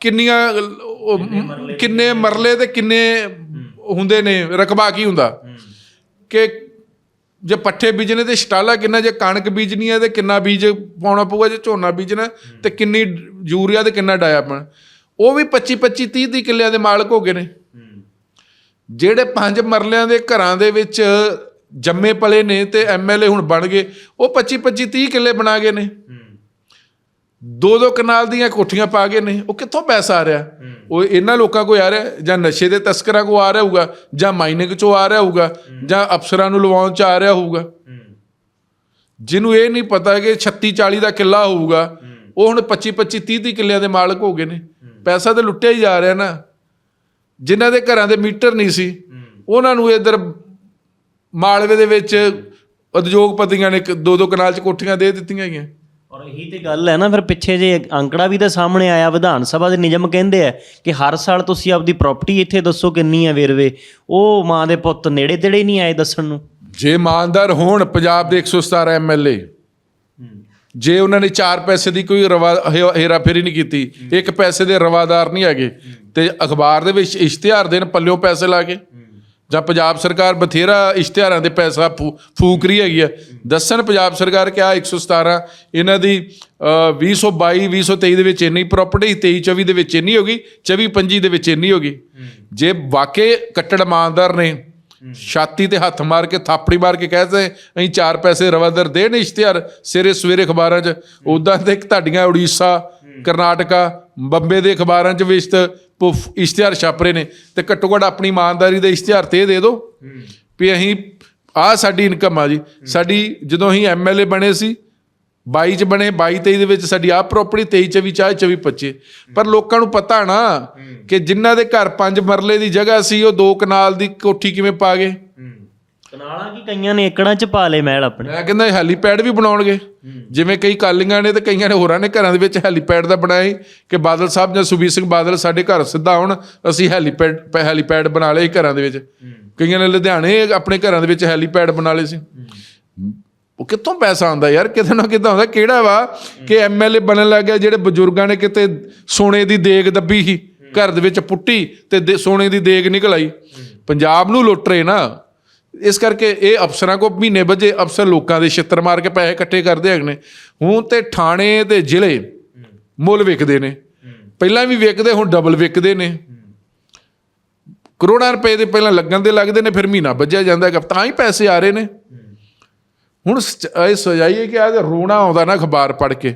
ਕਿੰਨੀਆਂ ਉਹ ਕਿੰਨੇ ਮਰਲੇ ਤੇ ਕਿੰਨੇ ਹੁੰਦੇ ਨੇ? ਰਕਬਾ ਕੀ ਹੁੰਦਾ? ਕਿ ਜੇ ਪੱਠੇ ਬੀਜਣੇ ਤੇ ਸਟਾਲਾ ਕਿੰਨਾ ਜੇ ਕਣਕ ਬੀਜਣੀ ਹੈ ਤੇ ਕਿੰਨਾ ਬੀਜ ਪਾਉਣਾ ਪਊਗਾ ਜੇ ਝੋਨਾ ਬੀਜਣਾ ਤੇ ਕਿੰਨੀ ਯੂਰੀਆ ਤੇ ਕਿੰਨਾ ਡਾਇਆ ਪਾਉਣਾ ਉਹ ਵੀ 25 25 30 30 ਕਿੱਲਿਆਂ ਦੇ ਮਾਲਕ ਹੋ ਗਏ ਨੇ। ਜਿਹੜੇ ਪੰਜ ਮਰਲਿਆਂ ਦੇ ਘਰਾਂ ਦੇ ਵਿੱਚ ਜੰਮੇ ਪਲੇ ਨੇ ਤੇ ਐਮਐਲਏ ਹੁਣ ਬਣ ਗਏ ਉਹ 25 25 30 ਕਿੱਲੇ ਬਣਾ ਗਏ ਨੇ। ਦੋ ਦੋ ਕਨਾਲ ਦੀਆਂ ਕੋਠੀਆਂ ਪਾ ਗਏ ਨੇ ਉਹ ਕਿੱਥੋਂ ਪੈਸਾ ਆ ਰਿਹਾ? ਉਹ ਇਹਨਾਂ ਲੋਕਾਂ ਕੋਲ ਆ ਰਿਹਾ ਜਾਂ ਨਸ਼ੇ ਦੇ ਤਸਕਰਾਂ ਕੋ ਆ ਰਿਹਾ ਹੋਊਗਾ ਜਾਂ ਮਾਈਨਿੰਗ ਚੋਂ ਆ ਰਿਹਾ ਹੋਊਗਾ ਜਾਂ ਅਫਸਰਾਂ ਨੂੰ ਲਵਾਉਣ ਚ ਆ ਰਿਹਾ ਹੋਊਗਾ। ਜਿਹਨੂੰ ਇਹ ਨਹੀਂ ਪਤਾ ਕਿ 36 40 ਦਾ ਕਿੱਲਾ ਹੋਊਗਾ ਉਹ ਹੁਣ 25 25 30 30 ਕਿੱਲਿਆਂ ਦੇ ਮਾਲਕ ਹੋ ਗਏ ਨੇ। ਪੈਸਾ ਤਾਂ ਲੁੱਟਿਆ ਹੀ ਜਾ ਰਿਹਾ ਨਾ। ਜਿਨ੍ਹਾਂ ਦੇ ਘਰਾਂ ਦੇ ਮੀਟਰ ਨਹੀਂ ਸੀ ਉਹਨਾਂ ਨੂੰ ਇਧਰ ਮਾਲਵੇ ਦੇ ਵਿੱਚ ਉਦਯੋਗਪਤੀਆਂ ਨੇ ਦੋ ਦੋ ਕਨਾਲ ਚ ਕੋਠੀਆਂ ਦੇ ਦਿੱਤੀਆਂ ਗਈਆਂ। ਔਰ ਇਹੀ ਤੇ ਗੱਲ ਹੈ ਨਾ ਫਿਰ ਪਿੱਛੇ ਜੇ ਅੰਕੜਾ ਵੀ ਤਾਂ ਸਾਹਮਣੇ ਆਇਆ ਵਿਧਾਨ ਸਭਾ ਦੇ ਨਿਯਮ ਕਹਿੰਦੇ ਆ ਕਿ ਹਰ ਸਾਲ ਤੁਸੀਂ ਆਪਦੀ ਪ੍ਰਾਪਰਟੀ ਇੱਥੇ ਦੱਸੋ ਕਿੰਨੀ ਹੈ ਵੇਰਵੇ। ਉਹ ਮਾਂ ਦੇ ਪੁੱਤ ਨੇੜੇ ਤੇੜੇ ਨਹੀਂ ਆਏ ਦੱਸਣ ਨੂੰ। ਜੇ ਇਮਾਨਦਾਰ ਹੋਣ ਪੰਜਾਬ ਦੇ 117 ਐਮਐਲਏ ਜੇ ਉਹਨਾਂ ਨੇ 4 ਪੈਸੇ ਦੀ ਕੋਈ ਰਵਾ ਹੇ- ਹੇਰਾਫੇਰੀ ਨਹੀਂ ਕੀਤੀ ਇੱਕ ਪੈਸੇ ਦੇ ਰਵਾਦਾਰ ਨਹੀਂ ਹੈਗੇ ਤੇ ਅਖਬਾਰ ਦੇ ਵਿੱਚ ਇਸ਼ਤਿਹਾਰ ਦੇਣ ਪੱਲਿਓਂ ਪੈਸੇ ਲਾ ਕੇ। ਜਾਂ ਪੰਜਾਬ ਸਰਕਾਰ ਬਥੇਰਾ ਇਸ਼ਤਿਹਾਰਾਂ ਦੇ ਪੈਸਾ ਫੂਕ ਰਹੀ ਹੈਗੀ ਆ ਦੱਸਣ ਪੰਜਾਬ ਸਰਕਾਰ ਕਿ ਆ 117 ਇਹਨਾਂ ਦੀ ਅ, 2022 2023 ਦੇ ਵਿੱਚ ਇੰਨੀ ਪ੍ਰਾਪਰਟੀ 23 24 ਦੇ ਵਿੱਚ ਇੰਨੀ ਹੋ ਗਈ 24 25 ਦੇ ਵਿੱਚ ਇੰਨੀ ਹੋ ਗਈ ਜੇ ਵਾਕਈ ਕੱਟੜ ਇਮਾਨਦਾਰ ਨੇ ਛਾਤੀ ਤੇ ਹੱਥ ਮਾਰ ਕੇ ਥਾਪੜੀ ਮਾਰ ਕੇ ਕਹਿੰਦੇ ਅਸੀਂ ਚਾਰ ਪੈਸੇ ਰਵਾਦਰ ਦੇਣ ਇਸ਼ਤਿਹਾਰ ਸਿਰੇ ਸਵੇਰੇ ਅਖਬਾਰਾਂ 'ਚ ਉਦਾਂ ਤੇ ਤੁਹਾਡੀਆਂ ਉੜੀਸਾ ਕਰਨਾਟਕਾ ਬੰਬੇ ਦੇ ਅਖਬਾਰਾਂ 'ਚ ਵੀ ਇਸ਼ਤ ਪੁਫ ਇਸ਼ਤਿਹਾਰ ਛਾਪ ਰਹੇ ਨੇ ਤੇ ਘੱਟੋ ਘੱਟ ਆਪਣੀ ਇਮਾਨਦਾਰੀ ਦੇ ਇਸ਼ਤਿਹਾਰ ਤੇ ਦੇ ਦਿਓ ਵੀ ਅਸੀਂ ਆ ਸਾਡੀ ਇਨਕਮ ਆ ਜੀ। ਸਾਡੀ ਜਦੋਂ ਅਸੀਂ ਐਮਐਲਏ ਬਣੇ ਸੀ 22 ਚ ਬਣੇ 22 23 ਦੇ ਵਿੱਚ ਸਾਡੀ ਆ ਪ੍ਰਾਪਰਟੀ 23 ਚ ਵੀ ਚਾਹੇ 24 25 ਪਰ ਲੋਕਾਂ ਨੂੰ ਪਤਾ ਨਾ ਕਿ ਜਿਨ੍ਹਾਂ ਦੇ ਘਰ ਪੰਜ ਮਰਲੇ ਦੀ ਜਗ੍ਹਾ ਸੀ ਉਹ ਦੋ ਕਨਾਲ ਦੀ ਕੋਠੀ ਕਿਵੇਂ ਪਾ ਗਏ? ਕਨਾਲਾਂ ਕੀ ਕਈਆਂ ਨੇ ਏਕੜਾਂ ਚ ਪਾ ਲਏ ਮਹਿਲ ਆਪਣੇ। ਮੈਂ ਕਹਿੰਦਾ ਹੈਲੀਪੈਡ ਵੀ ਬਣਾਉਣਗੇ। ਜਿਵੇਂ ਕਈ ਕਾਲੀਆਂ ਨੇ ਤੇ ਕਈਆਂ ਨੇ ਹੋਰਾਂ ਨੇ ਘਰਾਂ ਦੇ ਵਿੱਚ ਹੈਲੀਪੈਡ ਦਾ ਬਣਾਏ ਕਿ ਬਾਦਲ ਸਾਹਿਬ ਜਾਂ ਸੁਬੀਰ ਸਿੰਘ ਬਾਦਲ ਸਾਡੇ ਘਰ ਸਿੱਧਾ ਆਉਣ ਅਸੀਂ ਹੈਲੀਪੈਡ ਹੈਲੀਪੈਡ ਬਣਾ ਲਏ ਘਰਾਂ ਦੇ ਵਿੱਚ। ਕਈਆਂ ਨੇ ਲੁਧਿਆਣੇ ਆਪਣੇ ਘਰਾਂ ਦੇ ਵਿੱਚ ਹੈਲੀਪੈਡ ਬਣਾ ਲਏ ਸੀ। ਉਹ ਕਿੱਥੋਂ ਪੈਸਾ ਆਉਂਦਾ ਯਾਰ? ਕਿਤੇ ਨਾ ਕਿਤੇ ਆਉਂਦਾ। ਕਿਹੜਾ ਵਾ ਕਿ ਐਮਐਲਏ ਬਣਨ ਲੱਗ ਗਿਆ ਜਿਹੜੇ ਬਜ਼ੁਰਗਾਂ ਨੇ ਕਿਤੇ ਸੋਨੇ ਦੀ ਦੇਗ ਦੱਬੀ ਸੀ ਘਰ ਦੇ ਵਿੱਚ ਪੁੱਟੀ ਤੇ ਸੋਨੇ ਦੀ ਦੇਗ ਨਿਕਲ ਆਈ। ਪੰਜਾਬ ਨੂੰ ਲੁੱਟ ਰਹੇ ਨਾ। ਇਸ ਕਰਕੇ ਇਹ ਅਫਸਰਾਂ ਕੋ ਮਹੀਨੇ ਵਜੇ, ਅਫਸਰ ਲੋਕਾਂ ਦੇ ਛਿੱਤਰ ਮਾਰ ਕੇ ਪੈਸੇ ਇਕੱਠੇ ਕਰਦੇ ਹੈਗੇ ਨੇ। ਹੁਣ ਤੇ ਥਾਣੇ ਤੇ ਜ਼ਿਲ੍ਹੇ ਮੁੱਲ ਵਿਕਦੇ ਨੇ। ਪਹਿਲਾਂ ਵੀ ਵਿਕਦੇ, ਹੁਣ ਡਬਲ ਵਿਕਦੇ ਨੇ। ਕਰੋੜਾਂ ਰੁਪਏ ਦੇ ਪਹਿਲਾਂ ਲੱਗਣ ਦੇ ਲੱਗਦੇ ਨੇ, ਫਿਰ ਮਹੀਨਾ ਵੱਜਿਆ ਜਾਂਦਾ ਹੈਗਾ। ਤਾਂ ਹੀ ਪੈਸੇ ਆ ਰਹੇ ਨੇ। ਹੁਣ ਸ- ਇਹ ਸਜਾਈਏ ਕਿ ਆ ਰੋਣਾ ਆਉਂਦਾ ਨਾ ਅਖਬਾਰ ਪੜ੍ਹ ਕੇ।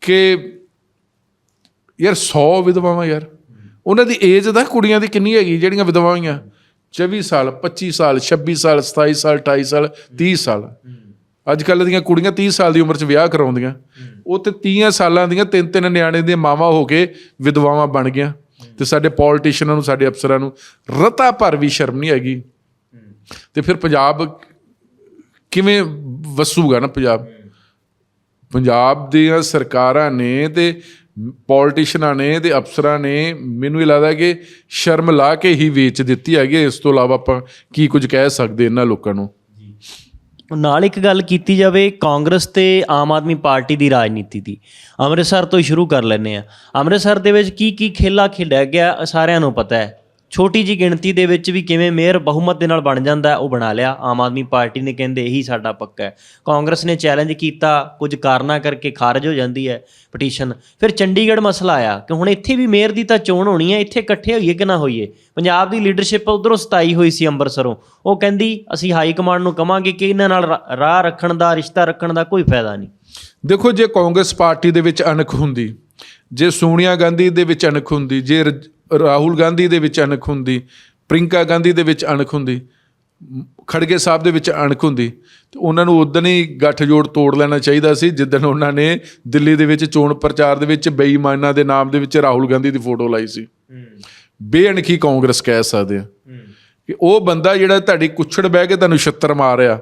ਕਿ ਯਾਰ 100 ਵਿਧਵਾਵਾਂ ਯਾਰ। ਉਹਨਾਂ ਦੀ ਏਜ ਦਾ ਕੁੜੀਆਂ ਦੀ ਕਿੰਨੀ ਹੈਗੀ, ਜਿਹੜੀਆਂ ਵਿਧਵਾਵਾਂ ਹੋਈਆਂ। 24 ਸਾਲ 25 ਸਾਲ 26 ਸਾਲ 27 ਸਾਲ 28 ਸਾਲ 30 ਸਾਲ। ਅੱਜ ਕੱਲ੍ਹ ਦੀਆਂ ਕੁੜੀਆਂ 30 ਸਾਲ ਦੀ ਉਮਰ 'ਚ ਵਿਆਹ ਕਰਾਉਂਦੀਆਂ। ਉਹ ਤੇ 30 ਸਾਲਾਂ ਦੀਆਂ ਤਿੰਨ ਤਿੰਨ ਨਿਆਣੇ ਦੀਆਂ ਮਾਵਾਂ ਹੋ ਕੇ ਵਿਧਵਾਵਾਂ ਬਣ ਗਈਆਂ। ਤੇ ਸਾਡੇ ਪੋਲੀਟੀਸ਼ੀਅਨਾਂ ਨੂੰ, ਸਾਡੇ ਅਫਸਰਾਂ ਨੂੰ ਰਤਾ ਭਰ ਵੀ ਸ਼ਰਮ ਨਹੀਂ ਹੈਗੀ। ਤੇ ਫਿਰ ਪੰਜਾਬ ਕਿਵੇਂ ਵਸੂਗਾ ਨਾ ਪੰਜਾਬ? ਪੰਜਾਬ ਦੀਆਂ ਸਰਕਾਰਾਂ ਨੇ ਤੇ ਪੋਲੀਟੀਸ਼ੀਅਨਾਂ ਨੇ ਤੇ ਅਫਸਰਾਂ ਨੇ, ਮੈਨੂੰ ਇਹ ਲੱਗਦਾ ਕਿ ਸ਼ਰਮ ਲਾ ਕੇ ਹੀ ਵੇਚ ਦਿੱਤੀ ਹੈਗੀ ਇਸ ਤੋਂ ਇਲਾਵਾ ਆਪਾਂ ਕੀ ਕੁਝ ਕਹਿ ਸਕਦੇ ਇਹਨਾਂ ਲੋਕਾਂ ਨੂੰ? ਨਾਲ ਇੱਕ ਗੱਲ ਕੀਤੀ ਜਾਵੇ, ਕਾਂਗਰਸ ਤੇ ਆਮ ਆਦਮੀ ਪਾਰਟੀ ਦੀ ਰਾਜਨੀਤੀ ਦੀ। ਅੰਮ੍ਰਿਤਸਰ ਤੋਂ ਹੀ ਸ਼ੁਰੂ ਕਰ ਲੈਂਦੇ ਆ ਅੰਮ੍ਰਿਤਸਰ ਦੇ ਵਿੱਚ ਕੀ ਕੀ ਖੇਲਾ ਖੇਡਿਆ ਗਿਆ, ਸਾਰਿਆਂ ਨੂੰ ਪਤਾ ਹੈ। ਛੋਟੀ ਜੀ ਗਿਣਤੀ ਦੇ ਵਿੱਚ ਵੀ ਕਿਵੇਂ ਮੇਅਰ ਬਹੁਮਤ ਦੇ ਨਾਲ ਬਣ ਜਾਂਦਾ ਉਹ ਬਣਾ ਲਿਆ। ਆਮ ਆਦਮੀ ਪਾਰਟੀ ਨੇ ਕਹਿੰਦੇ ਇਹੀ ਸਾਡਾ ਪੱਕਾ ਹੈ। ਕਾਂਗਰਸ ਨੇ ਚੈਲੰਜ ਕੀਤਾ, ਕੁਝ ਕਾਰਨਾਂ ਕਰਕੇ ਖਾਰਜ ਹੋ ਜਾਂਦੀ ਹੈ ਪਟੀਸ਼ਨ ਫਿਰ ਚੰਡੀਗੜ੍ਹ ਮਸਲਾ ਆਇਆ ਕਿ ਹੁਣ ਇੱਥੇ ਵੀ ਮੇਅਰ ਦੀ ਤਾਂ ਚੋਣ ਹੋਣੀ ਹੈ, ਇੱਥੇ ਇਕੱਠੇ ਹੋਈਏ ਕਿ ਨਾ ਹੋਈਏ? ਪੰਜਾਬ ਦੀ ਲੀਡਰਸ਼ਿਪ ਉਧਰੋਂ ਸਤਾਈ ਹੋਈ ਸੀ ਅੰਮ੍ਰਿਤਸਰੋਂ। ਉਹ ਕਹਿੰਦੀ, ਅਸੀਂ ਹਾਈ ਕਮਾਂਡ ਨੂੰ ਕਵਾਂਗੇ ਕਿ ਇਹਨਾਂ ਨਾਲ ਰਾ- ਰਾਹ ਰੱਖਣ ਦਾ, ਰਿਸ਼ਤਾ ਰੱਖਣ ਦਾ ਕੋਈ ਫਾਇਦਾ ਨਹੀਂ। ਦੇਖੋ, ਜੇ ਕਾਂਗਰਸ ਪਾਰਟੀ ਦੇ ਵਿੱਚ ਅਣਖ ਹੁੰਦੀ, ਜੇ ਸੋਨੀਆ ਗਾਂਧੀ ਦੇ ਵਿੱਚ ਅਣਖ ਹੁੰਦੀ, ਜੇ ਰ- ਰਾਹੁਲ ਗਾਂਧੀ ਦੇ ਵਿੱਚ ਅਣਖ ਹੁੰਦੀ ਪ੍ਰਿੰਕਾ ਗਾਂਧੀ ਦੇ ਵਿੱਚ ਅਣਖ ਹੁੰਦੀ ਖੜਗੇ ਸਾਹਿਬ ਦੇ ਵਿੱਚ ਅਣਖ ਹੁੰਦੀ ਤੇ ਉਹਨਾਂ ਨੂੰ ਉਦੋਂ ਹੀ ਗੱਠਜੋੜ ਤੋੜ ਲੈਣਾ ਚਾਹੀਦਾ ਸੀ ਜਿੱਦਣ ਉਹਨਾਂ ਨੇ ਦਿੱਲੀ ਦੇ ਵਿੱਚ ਚੋਣ ਪ੍ਰਚਾਰ ਦੇ ਵਿੱਚ ਬੇਈਮਾਨਾਂ ਦੇ ਨਾਮ ਦੇ ਵਿੱਚ ਰਾਹੁਲ ਗਾਂਧੀ ਦੀ ਫੋਟੋ ਲਾਈ ਸੀ। ਬੇਅਣਖੀ ਕਾਂਗਰਸ ਕਹਿ ਸਕਦੇ ਆ। ਕਿ ਉਹ ਬੰਦਾ ਜਿਹੜਾ ਤੁਹਾਡੀ ਕੁੱਛੜ ਬਹਿ ਕੇ ਤੁਹਾਨੂੰ ਛੱਤਰ ਮਾਰ ਰਿਹਾ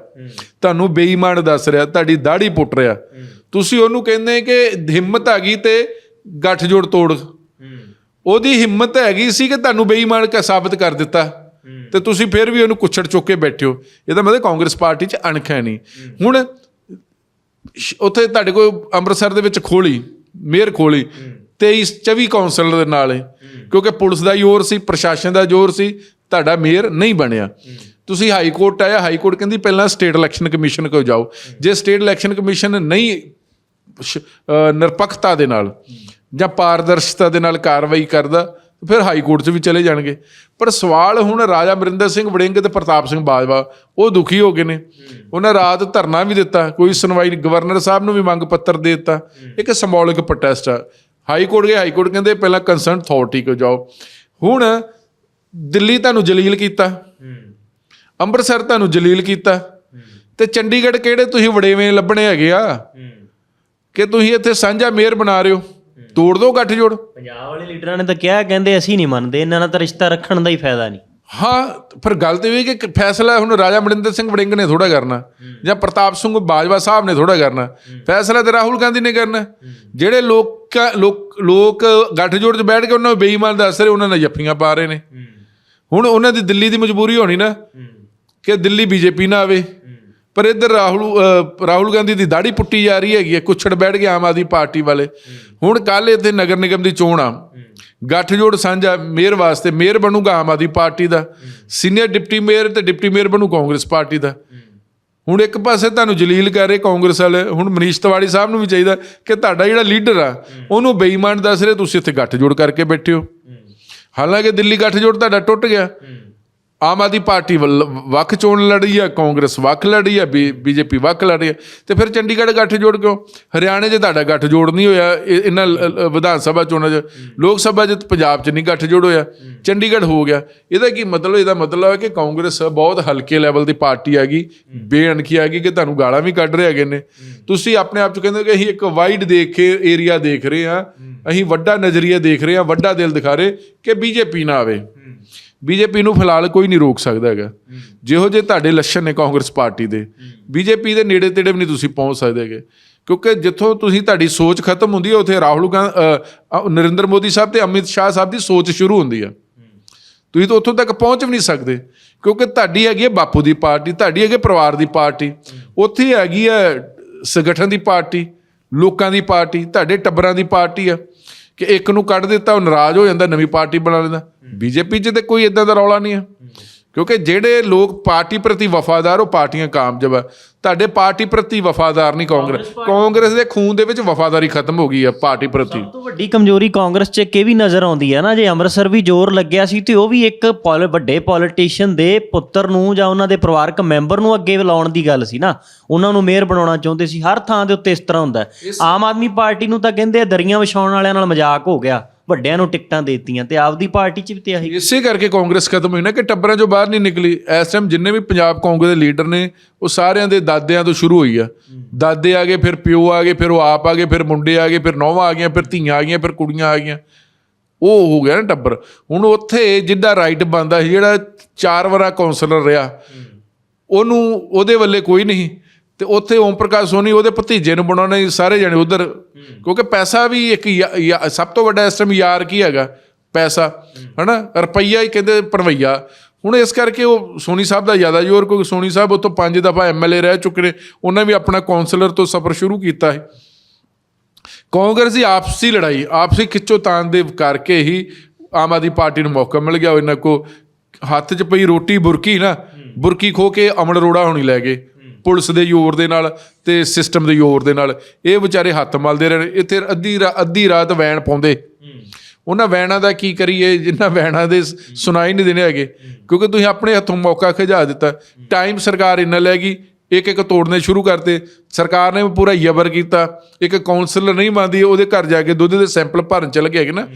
ਤੁਹਾਨੂੰ ਬੇਈਮਾਨ ਦੱਸ ਰਿਹਾ ਤੁਹਾਡੀ ਦਾੜੀ ਪੁੱਟ ਰਿਹਾ ਤੁਸੀਂ ਉਹਨੂੰ ਕਹਿੰਦੇ ਕਿ ਹਿੰਮਤ ਆ ਗਈ ਤੇ ਗੱਠਜੋੜ ਤੋੜ ਉਹਦੀ ਹਿੰਮਤ ਹੈਗੀ ਸੀ ਕਿ ਤੁਹਾਨੂੰ ਬੇਈਮਾਨ ਕਾ ਸਾਬਤ ਕਰ ਦਿੱਤਾ। ਤੇ ਤੁਸੀਂ ਫਿਰ ਵੀ ਉਹਨੂੰ ਕੁੱਛੜ ਚੁੱਕ ਕੇ ਬੈਠੇ ਹੋ। ਇਹਦਾ ਮਤਲਬ ਕਾਂਗਰਸ ਪਾਰਟੀ 'ਚ ਅਣਖ ਹੈ ਨਹੀਂ। ਹੁਣ ਉੱਥੇ ਤੁਹਾਡੇ ਕੋਲ ਅੰਮ੍ਰਿਤਸਰ ਦੇ ਵਿੱਚ ਖੋਲੀ ਮੇਅਰ ਖੋਲੀ 23 24 ਕਾਉਂਸਲਰ ਦੇ ਨਾਲ ਕਿਉਂਕਿ ਪੁਲਿਸ ਦਾ ਜ਼ੋਰ ਸੀ ਪ੍ਰਸ਼ਾਸਨ ਦਾ ਜ਼ੋਰ ਸੀ ਤੁਹਾਡਾ ਮੇਅਰ ਨਹੀਂ ਬਣਿਆ। ਤੁਸੀਂ ਹਾਈ ਕੋਰਟ ਆਇਆ ਹਾਈ ਕੋਰਟ ਕਹਿੰਦੀ ਪਹਿਲਾਂ ਸਟੇਟ ਇਲੈਕਸ਼ਨ ਕਮਿਸ਼ਨ ਕੋਲ ਜਾਓ। ਜੇ ਸਟੇਟ ਇਲੈਕਸ਼ਨ ਕਮਿਸ਼ਨ ਨਹੀਂ ਨਿਰਪੱਖਤਾ ਦੇ ਨਾਲ ਜਾਂ ਪਾਰਦਰਸ਼ਤਾ ਦੇ ਨਾਲ ਕਾਰਵਾਈ ਕਰਦਾ ਫਿਰ ਹਾਈ ਕੋਰਟ 'ਚ ਵੀ ਚਲੇ ਜਾਣਗੇ। ਪਰ ਸਵਾਲ ਹੁਣ ਰਾਜਾ ਅਮਰਿੰਦਰ ਸਿੰਘ ਵੜਿੰਗ ਤੇ ਪ੍ਰਤਾਪ ਸਿੰਘ ਬਾਜਵਾ ਉਹ ਦੁਖੀ ਹੋ ਗਏ ਨੇ। ਉਹਨਾਂ ਰਾਤ ਧਰਨਾ ਵੀ ਦਿੱਤਾ ਕੋਈ ਸੁਣਵਾਈ ਗਵਰਨਰ ਸਾਹਿਬ ਨੂੰ ਵੀ ਮੰਗ ਪੱਤਰ ਦੇ ਦਿੱਤਾ। ਇੱਕ ਸਿੰਬੋਲਿਕ ਪ੍ਰੋਟੈਸਟ ਆ। ਹਾਈ ਕੋਰਟ ਗਏ ਹਾਈ ਕੋਰਟ ਕਹਿੰਦੇ ਪਹਿਲਾਂ ਕੰਸਰਨ ਅਥਾਰਟੀ ਕੋ ਜਾਓ। ਹੁਣ ਦਿੱਲੀ ਤੁਹਾਨੂੰ ਜਲੀਲ ਕੀਤਾ। ਅੰਮ੍ਰਿਤਸਰ ਤੁਹਾਨੂੰ ਜਲੀਲ ਕੀਤਾ। ਤੇ ਚੰਡੀਗੜ੍ਹ ਕਿਹੜੇ ਤੁਸੀਂ ਵੜੇਵੇਂ ਲੱਭਣੇ ਹੈਗੇ ਆ? ਕਿ ਤੁਸੀਂ ਇੱਥੇ ਸਾਂਝਾ ਮੇਅਰ ਬਣਾ ਰਹੇ ਹੋ? ਤੋੜ ਦੋ ਗੱਠਜੋੜ ਪੰਜਾਬ ਵਾਲੇ ਲੀਡਰਾਂ ਨੇ ਤਾਂ ਕਿਹਾ ਕਹਿੰਦੇ ਅਸੀਂ ਨਹੀਂ ਮੰਨਦੇ ਇਹਨਾਂ ਨਾਲ ਤਾਂ ਰਿਸ਼ਤਾ ਰੱਖਣ ਦਾ ਹੀ ਫਾਇਦਾ ਨਹੀਂ। ਹਾਂ ਪਰ ਗੱਲ ਤੇ ਇਹ ਵੀ ਕਿ ਫੈਸਲਾ ਹੁਣ ਰਾਜਾ ਮਨਿੰਦਰ ਸਿੰਘ ਵੜਿੰਗ ਨੇ ਥੋੜਾ ਕਰਨਾ ਜਾਂ ਪ੍ਰਤਾਪ ਸਿੰਘ ਬਾਜਵਾ ਸਾਹਿਬ ਨੇ ਥੋੜਾ ਕਰਨਾ। ਫੈਸਲਾ ਤੇ ਰਾਹੁਲ ਗਾਂਧੀ ਨੇ ਕਰਨਾ। ਜਿਹੜੇ ਲੋਕ ਲੋਕ ਲੋਕ ਗੱਠਜੋੜ 'ਚ ਬੈਠ ਕੇ ਉਹਨਾਂ ਨੂੰ ਬੇਈਮਾਨ ਦੱਸ ਰਹੇ ਉਹਨਾਂ ਨੇ ਜੱਫੀਆਂ ਪਾ ਰਹੇ ਨੇ। ਹੁਣ ਉਹਨਾਂ ਦੀ ਦਿੱਲੀ ਦੀ ਮਜਬੂਰੀ ਹੋਣੀ ਨਾ ਕਿ ਦਿੱਲੀ ਬੀਜੇਪੀ ਨਾ ਆਵੇ। ਪਰ ਇੱਧਰ ਰਾਹੁਲ ਰਾਹੁਲ ਗਾਂਧੀ ਦੀ ਦਾੜੀ ਪੁੱਟੀ ਜਾ ਰਹੀ ਹੈਗੀ ਹੈ, ਕੁੱਛੜ ਬੈਠ ਗਏ ਆਮ ਆਦਮੀ ਪਾਰਟੀ ਵਾਲੇ। ਹੁਣ ਕੱਲ ਇੱਥੇ ਨਗਰ ਨਿਗਮ ਦੀ ਚੋਣ ਆ। ਗੱਠਜੋੜ ਸਾਂਝਾ ਮੇਅਰ ਵਾਸਤੇ, ਮੇਅਰ ਬਣੂਗਾ ਆਮ ਆਦਮੀ ਪਾਰਟੀ ਦਾ। ਸੀਨੀਅਰ ਡਿਪਟੀ ਮੇਅਰ ਤੇ ਡਿਪਟੀ ਮੇਅਰ ਬਣੂ ਕਾਂਗਰਸ ਪਾਰਟੀ ਦਾ। ਹੁਣ ਇੱਕ ਪਾਸੇ ਤੁਹਾਨੂੰ ਜਲੀਲ ਕਰ ਰਹੇ ਕਾਂਗਰਸ ਵਾਲੇ, ਹੁਣ ਮਨੀਸ਼ ਤਿਵਾੜੀ ਸਾਹਿਬ ਨੂੰ ਵੀ ਚਾਹੀਦਾ ਕਿ ਤੁਹਾਡਾ ਜਿਹੜਾ ਲੀਡਰ ਆ, ਉਹਨੂੰ ਬੇਈਮਾਨ ਦੱਸ ਰਹੇ ਤੁਸੀਂ ਇੱਥੇ ਗੱਠਜੋੜ ਕਰਕੇ ਬੈਠੇ ਹੋ। ਹਾਲਾਂਕਿ ਦਿੱਲੀ ਗੱਠਜੋੜ ਤੁਹਾਡਾ ਟੁੱਟ ਗਿਆ। ਆਮ ਆਦਮੀ ਪਾਰਟੀ ਵੱਲ ਵੱਖ ਚੋਣ ਲੜੀ ਆ, ਕਾਂਗਰਸ ਵੱਖ ਲੜੀ ਆ ਬੀਜੇਪੀ ਵੱਖ ਲੜੀ ਹੈ ਤੇ ਫਿਰ ਚੰਡੀਗੜ੍ਹ ਗੱਠਜੋੜ ਕਿਉਂ? ਹਰਿਆਣੇ 'ਚ ਤੁਹਾਡਾ ਗੱਠਜੋੜ ਨਹੀਂ ਹੋਇਆ ਇਹ- ਇਹਨਾਂ ਲ- ਵਿਧਾਨ ਸਭਾ ਚੋਣਾਂ 'ਚ। ਲੋਕ ਸਭਾ 'ਚ ਪੰਜਾਬ 'ਚ ਨਹੀਂ ਗੱਠਜੋੜ ਹੋਇਆ, ਚੰਡੀਗੜ੍ਹ ਹੋ ਗਿਆ। ਇਹਦਾ ਕੀ ਮਤਲਬ, ਇਹਦਾ ਮਤਲਬ ਹੈ ਕਿ ਕਾਂਗਰਸ ਬਹੁਤ ਹਲਕੇ ਲੈਵਲ ਦੀ ਪਾਰਟੀ ਹੈਗੀ ਬੇਅਣਖੀ ਹੈਗੀ ਕਿ ਤੁਹਾਨੂੰ ਗਾਲਾਂ ਵੀ ਕੱਢ ਰਹੇ ਹੈਗੇ ਨੇ। ਤੁਸੀਂ ਆਪਣੇ ਆਪ 'ਚ ਕਹਿੰਦੇ ਹੋ ਕਿ ਅਸੀਂ ਇੱਕ ਵਾਈਡ ਦੇਖ ਕੇ ਏਰੀਆ ਦੇਖ ਰਹੇ ਹਾਂ, ਅਸੀਂ ਵੱਡਾ ਨਜ਼ਰੀਆ ਦੇਖ ਰਹੇ ਹਾਂ, ਵੱਡਾ ਦਿਲ ਦਿਖਾ ਰਹੇ ਕਿ ਬੀਜੇਪੀ ਨਾ ਆਵੇ। ਬੀਜੇਪੀ ਨੂੰ ਫਿਲਹਾਲ ਕੋਈ ਨਹੀਂ ਰੋਕ ਸਕਦਾ ਹੈਗਾ। ਜਿਹੋ ਜੇ ਤੁਹਾਡੇ ਲੱਛਣ ਨੇ ਕਾਂਗਰਸ ਪਾਰਟੀ ਦੇ, ਬੀਜੇਪੀ ਦੇ ਨੇੜੇ ਤੇੜੇ ਵੀ ਨਹੀਂ ਤੁਸੀਂ ਪਹੁੰਚ ਸਕਦੇ ਹੈਗੇ। ਕਿਉਂਕਿ ਜਿੱਥੋਂ ਤੁਸੀਂ ਤੁਹਾਡੀ ਸੋਚ ਖਤਮ ਹੁੰਦੀ ਹੈ, ਉੱਥੇ ਰਾਹੁਲ ਗਾਂਧੀ ਨਰਿੰਦਰ ਮੋਦੀ ਸਾਹਿਬ ਤੇ ਅਮਿਤ ਸ਼ਾਹ ਸਾਹਿਬ ਦੀ ਸੋਚ ਸ਼ੁਰੂ ਹੁੰਦੀ ਆ। ਤੁਸੀਂ ਤਾਂ ਉੱਥੋਂ ਤੱਕ ਪਹੁੰਚ ਵੀ ਨਹੀਂ ਸਕਦੇ, ਕਿਉਂਕਿ ਤੁਹਾਡੀ ਹੈਗੀ ਹੈ ਬਾਪੂ ਦੀ ਪਾਰਟੀ, ਤੁਹਾਡੀ ਹੈਗੀ ਹੈ ਪਰਿਵਾਰ ਦੀ ਪਾਰਟੀ। ਉੱਥੇ ਹੈਗੀ ਹੈ ਸੰਗਠਨ ਦੀ ਪਾਰਟੀ, ਲੋਕਾਂ ਦੀ ਪਾਰਟੀ, ਤੁਹਾਡੇ ਟੱਬਰਾਂ ਦੀ ਪਾਰਟੀ ਆ। ਕਿ ਇੱਕ ਨੂੰ ਕੱਢ ਦਿੱਤਾ, ਉਹ ਨਾਰਾਜ਼ ਹੋ ਜਾਂਦਾ, ਨਵੀਂ ਪਾਰਟੀ ਬਣਾ ਲੈਂਦਾ। ਬੀਜੇਪੀ 'ਚ ਤੇ ਕੋਈ ਇਦਾਂ ਦਾ ਰੌਲਾ ਨਹੀਂ ਆ। ਕਿਉਂਕਿ ਜਿਹੜੇ ਲੋਕ ਪਾਰਟੀ ਪ੍ਰਤੀ ਵਫਾਦਾਰ ਉਹ ਪਾਰਟੀਆਂ ਕਾਮਯਾਬ ਆ। ਤੁਹਾਡੇ ਪਾਰਟੀ ਪ੍ਰਤੀ ਵਫਾਦਾਰ ਨਹੀਂ ਕਾਂਗਰਸ। ਕਾਂਗਰਸ ਦੇ ਖੂਨ ਦੇ ਵਿੱਚ ਵਫਾਦਾਰੀ ਖਤਮ ਹੋ ਗਈ ਆ ਪਾਰਟੀ ਪ੍ਰਤੀ। ਸਭ ਤੋਂ ਵੱਡੀ ਕਮਜ਼ੋਰੀ ਕਾਂਗਰਸ 'ਚ ਕਿ ਵੀ ਨਜ਼ਰ ਆਉਂਦੀ ਹੈ ਨਾ ਜੇ ਅੰਮ੍ਰਿਤਸਰ ਵੀ ਜ਼ੋਰ ਲੱਗਿਆ ਸੀ ਤੇ ਉਹ ਵੀ ਇੱਕ ਵੱਡੇ ਪੋਲੀਟੀਸ਼ੀਅਨ ਦੇ ਪੁੱਤਰ ਨੂੰ ਜਾਂ ਉਹਨਾਂ ਦੇ ਪਰਿਵਾਰਕ ਮੈਂਬਰ ਨੂੰ ਅੱਗੇ ਲਾਉਣ ਦੀ ਗੱਲ ਸੀ ਨਾ। ਉਹਨਾਂ ਨੂੰ ਮੇਅਰ ਬਣਾਉਣਾ ਚਾਹੁੰਦੇ ਸੀ। ਹਰ ਥਾਂ ਦੇ ਉੱਤੇ ਇਸ ਤਰ੍ਹਾਂ ਹੁੰਦਾ। ਹੈ। ਆਮ ਆਦਮੀ ਪਾਰਟੀ ਨੂੰ ਤਾਂ ਕਹਿੰਦੇ ਆ ਦਰੀਆਂ ਵਿਛਾਉਣ ਵਾਲਿਆਂ ਨਾਲ ਮਜ਼ਾਕ ਹੋ ਗਿਆ। ਵੱਡਿਆਂ ਨੂੰ ਟਿਕਟਾਂ ਦੇਤੀਆਂ ਤੇ ਆਪਦੀ ਪਾਰਟੀ 'ਚ ਵੀ ਤੇ ਆਹੀ ਇਸੇ ਕਰਕੇ ਕਾਂਗਰਸ ਖਤਮ ਹੋਈ ਨਾ ਕਿ ਟੱਬਰਾਂ ਚੋਂ ਬਾਹਰ ਨਹੀਂ ਨਿਕਲੀ। ਇਸ ਟਾਈਮ ਜਿੰਨੇ ਵੀ ਪੰਜਾਬ ਕਾਂਗਰਸ ਦੇ ਲੀਡਰ ਨੇ, ਉਹ ਸਾਰਿਆਂ ਦੇ ਦਾਦਿਆਂ ਤੋਂ ਸ਼ੁਰੂ ਹੋਈ ਆ। ਦਾਦੇ ਆ ਗਏ, ਫਿਰ ਪਿਓ ਆ ਗਏ, ਫਿਰ ਉਹ ਆਪ ਆ ਗਏ, ਫਿਰ ਮੁੰਡੇ ਆ ਗਏ, ਫਿਰ ਨੌਵਾਂ ਆ ਗਈਆਂ, ਫਿਰ ਧੀਆਂ ਆ ਗਈਆਂ, ਫਿਰ ਕੁੜੀਆਂ ਆ ਗਈਆਂ। ਉਹ ਹੋ ਗਿਆ ਨਾ ਟੱਬਰ। ਹੁਣ ਉੱਥੇ ਜਿੱਦਾਂ ਰਾਈਟ ਬੰਦਾ ਸੀ, ਜਿਹੜਾ ਚਾਰ ਵਾਰਾ ਕਾਉਂਸਲਰ ਰਿਹਾ, ਉਹਨੂੰ ਉਹਦੇ ਵੱਲੇ ਕੋਈ ਨਹੀਂ। ਤੇ ਉੱਥੇ ਓਮ ਪ੍ਰਕਾਸ਼ ਸੋਨੀ ਉਹਦੇ ਭਤੀਜੇ ਨੂੰ ਬਣਾਉਣਾ ਸਾਰੇ ਜਣੇ ਉਧਰ। ਕਿਉਂਕਿ ਪੈਸਾ ਵੀ ਇੱਕ ਸਭ ਤੋਂ ਵੱਡਾ ਇਸ ਟਾਈਮ ਯਾਰ ਕੀ ਹੈਗਾ? ਪੈਸਾ। ਹਨਾ? ਰੁਪਈਆ ਹੀ ਕਹਿੰਦੇ ਪਰਵਈਆ ਹੁਣ ਇਸ ਕਰਕੇ ਉਹ ਸੋਨੀ ਸਾਹਿਬ ਦਾ ਜ਼ਿਆਦਾ ਜ਼ੋਰ ਕਿਉਂਕਿ ਸੋਨੀ ਸਾਹਿਬ ਉੱਥੋਂ ਪੰਜ ਦਫਾ ਐਮਐਲਏ ਰਹਿ ਚੁੱਕੇ ਨੇ। ਉਹਨਾਂ ਵੀ ਆਪਣਾ ਕਾਉਂਸਲਰ ਤੋਂ ਸਫ਼ਰ ਸ਼ੁਰੂ ਕੀਤਾ ਹੈ। ਕਾਂਗਰਸ ਦੀ ਆਪਸੀ ਲੜਾਈ ਆਪਸੀ ਖਿੱਚੋਤਾਣ ਦੇ ਕਰਕੇ ਹੀ ਆਮ ਆਦਮੀ ਪਾਰਟੀ ਨੂੰ ਮੌਕਾ ਮਿਲ ਗਿਆ। ਇਹਨਾਂ ਕੋ ਹੱਥ 'ਚ ਪਈ ਰੋਟੀ ਬੁਰਕੀ ਨਾ। ਬੁਰਕੀ ਖੋ ਕੇ ਅਮਲ ਰੋੜਾ ਹੋਣੀ ਲੈ ਗਏ। ਪੁਲਿਸ ਦੇ ਜ਼ੋਰ ਦੇ ਨਾਲ ਤੇ ਸਿਸਟਮ ਦੇ ਜ਼ੋਰ ਦੇ ਨਾਲ ਇਹ ਵਿਚਾਰੇ ਹੱਥ ਮਲਦੇ ਰਹਿਣ ਇੱਥੇ ਅੱਧੀ ਰਾ- ਅੱਧੀ ਰਾਤ ਵੈਣ ਪਾਉਂਦੇ। ਉਹਨਾਂ ਵੈਨਾਂ ਦਾ ਕੀ ਕਰੀਏ? ਜਿੰਨਾ ਵੈਨਾਂ ਦੇ ਸੁਣਾਈ ਨਹੀਂ ਦੇਣੇ ਹੈਗੇ। ਕਿਉਂਕਿ ਤੁਸੀਂ ਆਪਣੇ ਹੱਥੋਂ ਮੌਕਾ ਖਿਜਾ ਦਿੱਤਾ। ਟਾਈਮ ਸਰਕਾਰ ਇੰਨਾ ਲੈ ਗਈ, ਇੱਕ ਇੱਕ ਤੋੜਨੇ ਸ਼ੁਰੂ ਕਰਤੇ। ਸਰਕਾਰ ਨੇ ਵੀ ਪੂਰਾ ਯਬਰ ਕੀਤਾ। ਇੱਕ ਕਾਉਂਸਲਰ ਨਹੀਂ ਮੰਨਦੀ ਉਹਦੇ ਘਰ ਜਾ ਕੇ ਦੁੱਧ ਦੇ ਸੈਂਪਲ ਭਰਨ ਚਲ ਗਏ ਹੈਗੇ ਨਾ।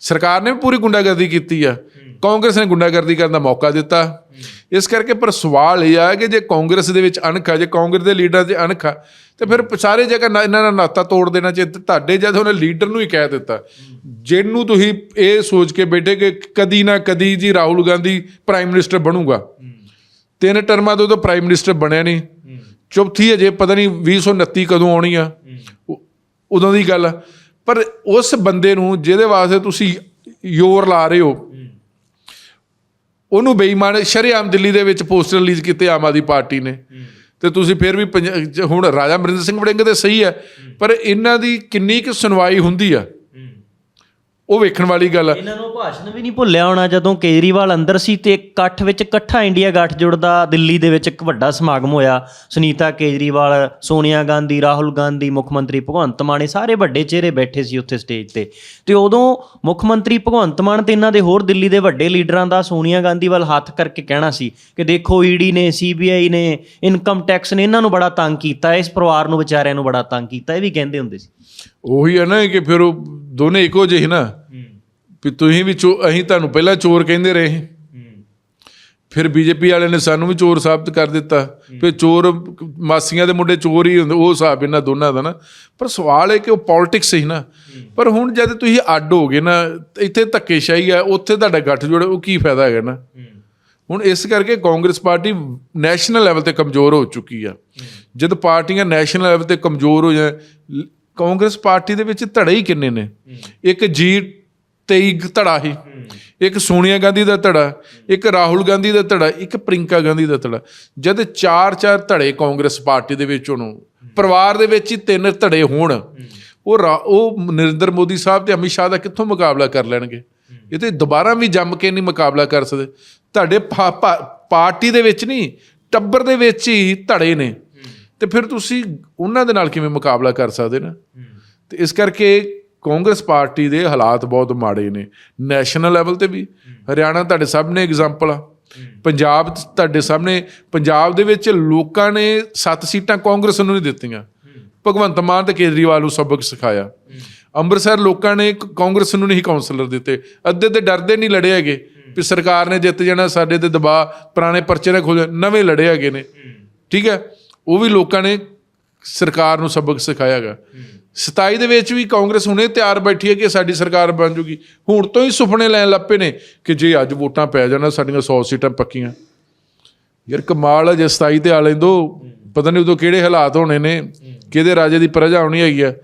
ਸਰਕਾਰ ਨੇ ਵੀ ਪੂਰੀ ਗੁੰਡਾਗਰਦੀ ਕੀਤੀ ਆ। ਕਾਂਗਰਸ ਨੇ ਗੁੰਡਾਗਰਦੀ ਕਰਨ ਦਾ ਮੌਕਾ ਦਿੱਤਾ। ਇਸ ਕਰਕੇ ਪਰ ਸਵਾਲ ਇਹ ਆ ਕਿ ਜੇ ਕਾਂਗਰਸ ਦੇ ਵਿੱਚ ਅਣਖ ਆ, ਜੇ ਕਾਂਗਰਸ ਦੇ ਲੀਡਰ ਦੇ ਅਣਖ ਆ, ਤੇ ਫਿਰ ਸਾਰੇ ਜਗ੍ਹਾ ਨਾ- ਇਹਨਾਂ ਦਾ ਨਾਤਾ ਤੋੜ ਦੇਣਾ ਚਾਹੀਦਾ। ਤੁਹਾਡੇ ਜਦ ਉਹਨੇ ਲੀਡਰ ਨੂੰ ਹੀ ਕਹਿ ਦਿੱਤਾ, ਜਿਹਨੂੰ ਤੁਸੀਂ ਇਹ ਸੋਚ ਕੇ ਬੈਠੇ ਕਿ ਕਦੀ ਨਾ ਕਦੀ ਜੀ ਰਾਹੁਲ ਗਾਂਧੀ ਪ੍ਰਾਈਮ ਮਿਨਿਸਟਰ ਬਣੂਗਾ। ਤਿੰਨ ਟਰਮਾਂ ਤੋਂ ਤਾਂ ਪ੍ਰਾਈਮ ਮਿਨਿਸਟਰ ਬਣਿਆ ਨਹੀਂ। ਚੌਥੀ ਅਜੇ ਪਤਾ ਨਹੀਂ 2029 ਕਦੋਂ ਆਉਣੀ ਆ। ਉਦੋਂ ਦੀ ਗੱਲ ਪਰ ਉਸ ਬੰਦੇ ਨੂੰ ਜਿਹਦੇ ਵਾਸਤੇ ਤੁਸੀਂ ਯੋਰ ਲਾ ਰਹੇ ਹੋ ਉਹਨੂੰ ਬੇਈਮਾਨ ਸ਼ਰੇਆਮ ਦਿੱਲੀ ਦੇ ਵਿੱਚ ਪੋਸਟਰ ਰਿਲੀਜ਼ ਕੀਤੇ ਆਮ ਆਦਮੀ ਪਾਰਟੀ ਨੇ। ਤੇ ਤੁਸੀਂ ਫਿਰ ਵੀ ਪੰਜ- ਹੁਣ ਰਾਜਾ ਅਮਰਿੰਦਰ ਸਿੰਘ ਵੜਿੰਗ ਤੇ ਸਹੀ ਹੈ, ਪਰ ਇਹਨਾਂ ਦੀ ਕਿੰਨੀ ਕੁ ਸੁਣਵਾਈ ਹੁੰਦੀ ਆ? ਉਹ ਵੇਖਣ ਵਾਲੀ ਗੱਲ ਆ। ਇਹਨਾਂ ਨੂੰ ਭਾਸ਼ਣ ਵੀ ਨਹੀਂ ਭੁੱਲਿਆ ਹੋਣਾ ਜਦੋਂ ਕੇਜਰੀਵਾਲ ਅੰਦਰ ਸੀ ਤੇ ਇਕੱਠ ਵਿੱਚ ਇਕੱਠਾ ਇੰਡੀਆ ਗੱਠਜੋੜ ਦਾ ਦਿੱਲੀ ਦੇ ਵਿੱਚ ਇੱਕ ਵੱਡਾ ਸਮਾਗਮ ਹੋਇਆ। ਸੁਨੀਤਾ ਕੇਜਰੀਵਾਲ ਸੋਨੀਆ ਗਾਂਧੀ ਰਾਹੁਲ ਗਾਂਧੀ ਮੁੱਖ ਮੰਤਰੀ ਭਗਵੰਤ ਮਾਨ ਇਹ ਸਾਰੇ ਵੱਡੇ ਚਿਹਰੇ ਬੈਠੇ ਸੀ ਉੱਥੇ ਸਟੇਜ ਤੇ। ਤੇ ਉਦੋਂ ਮੁੱਖ ਮੰਤਰੀ ਭਗਵੰਤ ਮਾਨ ਤੇ ਇਹਨਾਂ ਦੇ ਹੋਰ ਦਿੱਲੀ ਦੇ ਵੱਡੇ ਲੀਡਰਾਂ ਦਾ ਸੋਨੀਆ ਗਾਂਧੀ ਵੱਲ ਹੱਥ ਕਰਕੇ ਕਹਿਣਾ ਸੀ ਕਿ ਦੇਖੋ ਈਡੀ ਨੇ ਸੀਬੀਆਈ ਨੇ ਇਨਕਮ ਟੈਕਸ ਨੇ ਇਹਨਾਂ ਨੂੰ ਬੜਾ ਤੰਗ ਕੀਤਾ ਇਸ ਪਰਿਵਾਰ ਨੂੰ ਵਿਚਾਰਿਆਂ ਨੂੰ ਬੜਾ ਤੰਗ ਕੀਤਾ ਇਹ ਵੀ ਕਹਿੰਦੇ ਹੁੰਦੇ ਸੀ। ਉਹੀ ਹੈ ਨਾ ਕਿ ਫਿਰ ਉਹ ਦੋਨੇ ਇੱਕੋ ਜਿਹੇ ਨਾ। ਵੀ ਤੁਸੀਂ ਵੀ ਚੋ ਅਸੀਂ ਤੁਹਾਨੂੰ ਪਹਿਲਾਂ ਚੋਰ ਕਹਿੰਦੇ ਰਹੇ। ਫਿਰ ਬੀਜੇਪੀ ਵਾਲਿਆਂ ਨੇ ਸਾਨੂੰ ਵੀ ਚੋਰ ਸਾਬਤ ਕਰ ਦਿੱਤਾ। ਫਿਰ ਚੋਰ ਮਾਸੀਆਂ ਦੇ ਮੁੰਡੇ ਚੋਰ ਹੀ ਹੁੰਦੇ, ਉਹ ਹਿਸਾਬ ਇਹਨਾਂ ਦੋਨਾਂ ਦਾ ਨਾ। ਪਰ ਸਵਾਲ ਹੈ ਕਿ ਉਹ ਪੋਲਿਟਿਕਸ ਹੀ ਨਾ। ਪਰ ਹੁਣ ਜਦ ਤੁਸੀਂ ਅੱਡ ਹੋ ਗਏ ਨਾ, ਇੱਥੇ ਧੱਕੇਸ਼ਾਹੀ ਆ, ਉੱਥੇ ਤੁਹਾਡਾ ਗੱਠ ਜੋੜ, ਉਹ ਕੀ ਫਾਇਦਾ ਹੈਗਾ ਨਾ? ਹੁਣ ਇਸ ਕਰਕੇ ਕਾਂਗਰਸ ਪਾਰਟੀ ਨੈਸ਼ਨਲ ਲੈਵਲ ਤੇ ਕਮਜ਼ੋਰ ਹੋ ਚੁੱਕੀ ਆ। ਜਦ ਪਾਰਟੀਆਂ ਨੈਸ਼ਨਲ ਲੈਵਲ ਤੇ ਕਮਜ਼ੋਰ ਹੋ ਜਾਣ ਲ- ਕਾਂਗਰਸ ਪਾਰਟੀ ਦੇ ਵਿੱਚ ਧੜੇ ਹੀ ਕਿੰਨੇ ਨੇ? ਇੱਕ ਜੀ ਤੇਈ ਧੜਾ ਹੀ ਇੱਕ ਸੋਨੀਆ ਗਾਂਧੀ ਦਾ ਧੜਾ, ਇੱਕ ਰਾਹੁਲ ਗਾਂਧੀ ਦਾ ਧੜਾ, ਇੱਕ ਪ੍ਰਿੰਕਾ ਗਾਂਧੀ ਦਾ ਧੜਾ। ਜਦ ਚਾਰ ਚਾਰ ਧੜੇ ਕਾਂਗਰਸ ਪਾਰਟੀ ਦੇ ਵਿੱਚ ਉਹਨੂੰ ਪਰਿਵਾਰ ਦੇ ਵਿੱਚ ਹੀ ਤਿੰਨ ਧੜੇ ਹੋਣ, ਉਹ ਰਾ- ਉਹ ਨਰਿੰਦਰ ਮੋਦੀ ਸਾਹਿਬ ਤੇ ਅਮਿਤ ਸ਼ਾਹ ਦਾ ਕਿੱਥੋਂ ਮੁਕਾਬਲਾ ਕਰ ਲੈਣਗੇ? ਇਹ ਤੇ ਦੁਬਾਰਾ ਵੀ ਜੰਮ ਕੇ ਨਹੀਂ ਮੁਕਾਬਲਾ ਕਰ ਸਕਦੇ। ਤੁਹਾਡੇ ਪਾ- ਪਾ- ਪਾਰਟੀ ਦੇ ਵਿੱਚ ਨਹੀਂ, ਟੱਬਰ ਦੇ ਵਿੱਚ ਹੀ ਧੜੇ ਨੇ। ਤੇ ਫਿਰ ਤੁਸੀਂ ਉਹਨਾਂ ਦੇ ਨਾਲ ਕਿਵੇਂ ਮੁਕਾਬਲਾ ਕਰ ਸਕਦੇ ਨਾ? ਤੇ ਇਸ ਕਰਕੇ ਕਾਂਗਰਸ ਪਾਰਟੀ ਦੇ ਹਾਲਾਤ ਬਹੁਤ ਮਾੜੇ ਨੇ। ਨੈਸ਼ਨਲ ਲੈਵਲ ਤੇ ਵੀ। ਹਰਿਆਣਾ ਤੁਹਾਡੇ ਸਾਹਮਣੇ ਐਗਜ਼ਾਮਪਲ ਆ। ਪੰਜਾਬ ਤੁਹਾਡੇ ਸਾਹਮਣੇ ਪੰਜਾਬ ਦੇ ਵਿੱਚ ਲੋਕਾਂ ਨੇ 7 ਸੀਟਾਂ ਕਾਂਗਰਸ ਨੂੰ ਨਹੀਂ ਦਿੱਤੀਆਂ। ਭਗਵੰਤ ਮਾਨ ਤੇ ਕੇਜਰੀਵਾਲ ਨੂੰ ਸਬਕ ਸਿਖਾਇਆ। ਅੰਮ੍ਰਿਤਸਰ ਲੋਕਾਂ ਨੇ ਕਾਂਗਰਸ ਨੂੰ ਨਹੀਂ ਕਾਉਂਸਲਰ ਦਿੱਤੇ। ਅੱਧੇ ਤੇ ਡਰਦੇ ਨਹੀਂ ਲੜੇ ਹੈਗੇ। ਵੀ ਸਰਕਾਰ ਨੇ ਜਿੱਤ ਜਾਣਾ ਸਾਡੇ ਤੇ ਦਬਾਅ ਪੁਰਾਣੇ ਪਰਚੇ ਨਾ ਖੋਲ ਨਵੇਂ ਲੜੇ ਹੈਗੇ ਨੇ। ਠੀਕ ਹੈ? ਉਹ ਵੀ ਲੋਕਾਂ ਨੇ ਸਰਕਾਰ ਨੂੰ ਸਬਕ ਸਿਖਾਇਆਗਾ 27 ਦੇ ਵਿੱਚ ਵੀ ਕਾਂਗਰਸ ਹੁਣੇ ਤਿਆਰ ਬੈਠੀ ਹੈ ਕਿ ਸਾਡੀ ਸਰਕਾਰ ਬਣ ਜੂਗੀ। ਹੁਣ ਤੋਂ ਹੀ ਸੁਪਨੇ ਲੈਣ ਲੱਪੇ ਨੇ ਕਿ ਜੇ ਅੱਜ ਵੋਟਾਂ ਪੈ ਜਾਣਾ, ਸਾਡੀਆਂ 100 ਸੀਟਾਂ ਪੱਕੀਆਂ। ਯਾਰ ਕਮਾਲ ਹੈ ਜੇ 27 ਤੇ ਆ ਲੈਂਦੋ। ਪਤਾ ਨਹੀਂ ਉਦੋਂ ਕਿਹੜੇ ਹਾਲਾਤ ਹੋਣੇ ਨੇ, ਕਿਹਦੇ ਰਾਜੇ ਦੀ ਪ੍ਰਜਾ ਹੋਣੀ ਹੈਗੀ ਆ।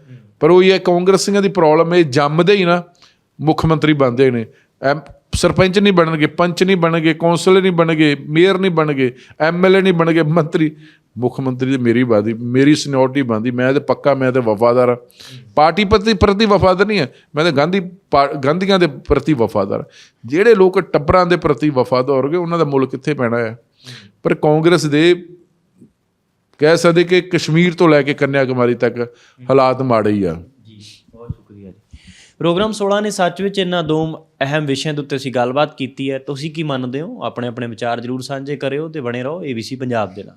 ਪਰ ਉਹ ਇਹ ਕਾਂਗਰਸੀਆਂ ਦੀ ਪ੍ਰੋਬਲਮ ਇਹ ਜੰਮਦੇ ਹੀ ਨਾ ਮੁੱਖ ਮੰਤਰੀ ਬਣਦੇ ਨੇ। ਐਮ ਸਰਪੰਚ ਨਹੀਂ ਬਣਨਗੇ, ਪੰਚ ਨਹੀਂ ਬਣਨਗੇ, ਕੌਂਸਲਰ ਨਹੀਂ ਬਣਨਗੇ, ਮੇਅਰ ਨਹੀਂ ਬਣਨਗੇ ਐਮਐਲਏ ਨਹੀਂ ਬਣਨਗੇ, ਮੰਤਰੀ। ਮੁੱਖ ਮੰਤਰੀ ਦੀ ਮੇਰੀ ਬਾਦੀ, ਮੇਰੀ ਸੀਨੀਅਰਟੀ ਬਣਦੀ, ਮੈਂ ਤੇ ਪੱਕਾ, ਮੈਂ ਤੇ ਵਫਾਦਾਰ ਹਾਂ। ਪਾਰਟੀ ਪ੍ਰਤੀ ਪ੍ਰਤੀ ਵਫਾਦਾਰ ਨਹੀਂ ਹੈ, ਮੈਂ ਤੇ ਗਾਂਧੀ ਪਾ- ਗਾਂਧੀਆਂ ਦੇ ਪ੍ਰਤੀ ਵਫਾਦਾਰ ਜਿਹੜੇ ਲੋਕ ਟੱਬਰਾਂ ਦੇ ਪ੍ਰਤੀ ਵਫਾਦਾਰ ਹੋਣਗੇ, ਉਹਨਾਂ ਦਾ ਮੁੱਲ ਕਿੱਥੇ ਪੈਣਾ ਹੈ? ਪਰ ਕਾਂਗਰਸ ਦੇ ਕਹਿ ਸਕਦੇ ਕਿ ਕਸ਼ਮੀਰ ਤੋਂ ਲੈ ਕੇ ਕੰਨਿਆ ਕੁਮਾਰੀ ਤੱਕ ਹਾਲਾਤ ਮਾੜੇ ਹੀ ਆ ਜੀ ਬਹੁਤ ਸ਼ੁਕਰੀਆ ਜੀ ਪ੍ਰੋਗਰਾਮ 16 ਨੇ ਸੱਚ ਵਿੱਚ ਇਹਨਾਂ ਦੋ ਅਹਿਮ ਵਿਸ਼ਿਆਂ ਦੇ ਉੱਤੇ ਅਸੀਂ ਗੱਲਬਾਤ ਕੀਤੀ ਹੈ। ਤੁਸੀਂ ਕੀ ਮੰਨਦੇ ਹੋ? ਆਪਣੇ ਆਪਣੇ ਵਿਚਾਰ ਜਰੂਰ ਸਾਂਝੇ ਕਰਿਓ ਤੇ ਬਣੇ ਰਹੋ ABC ਪੰਜਾਬ ਦੇ ਨਾਲ।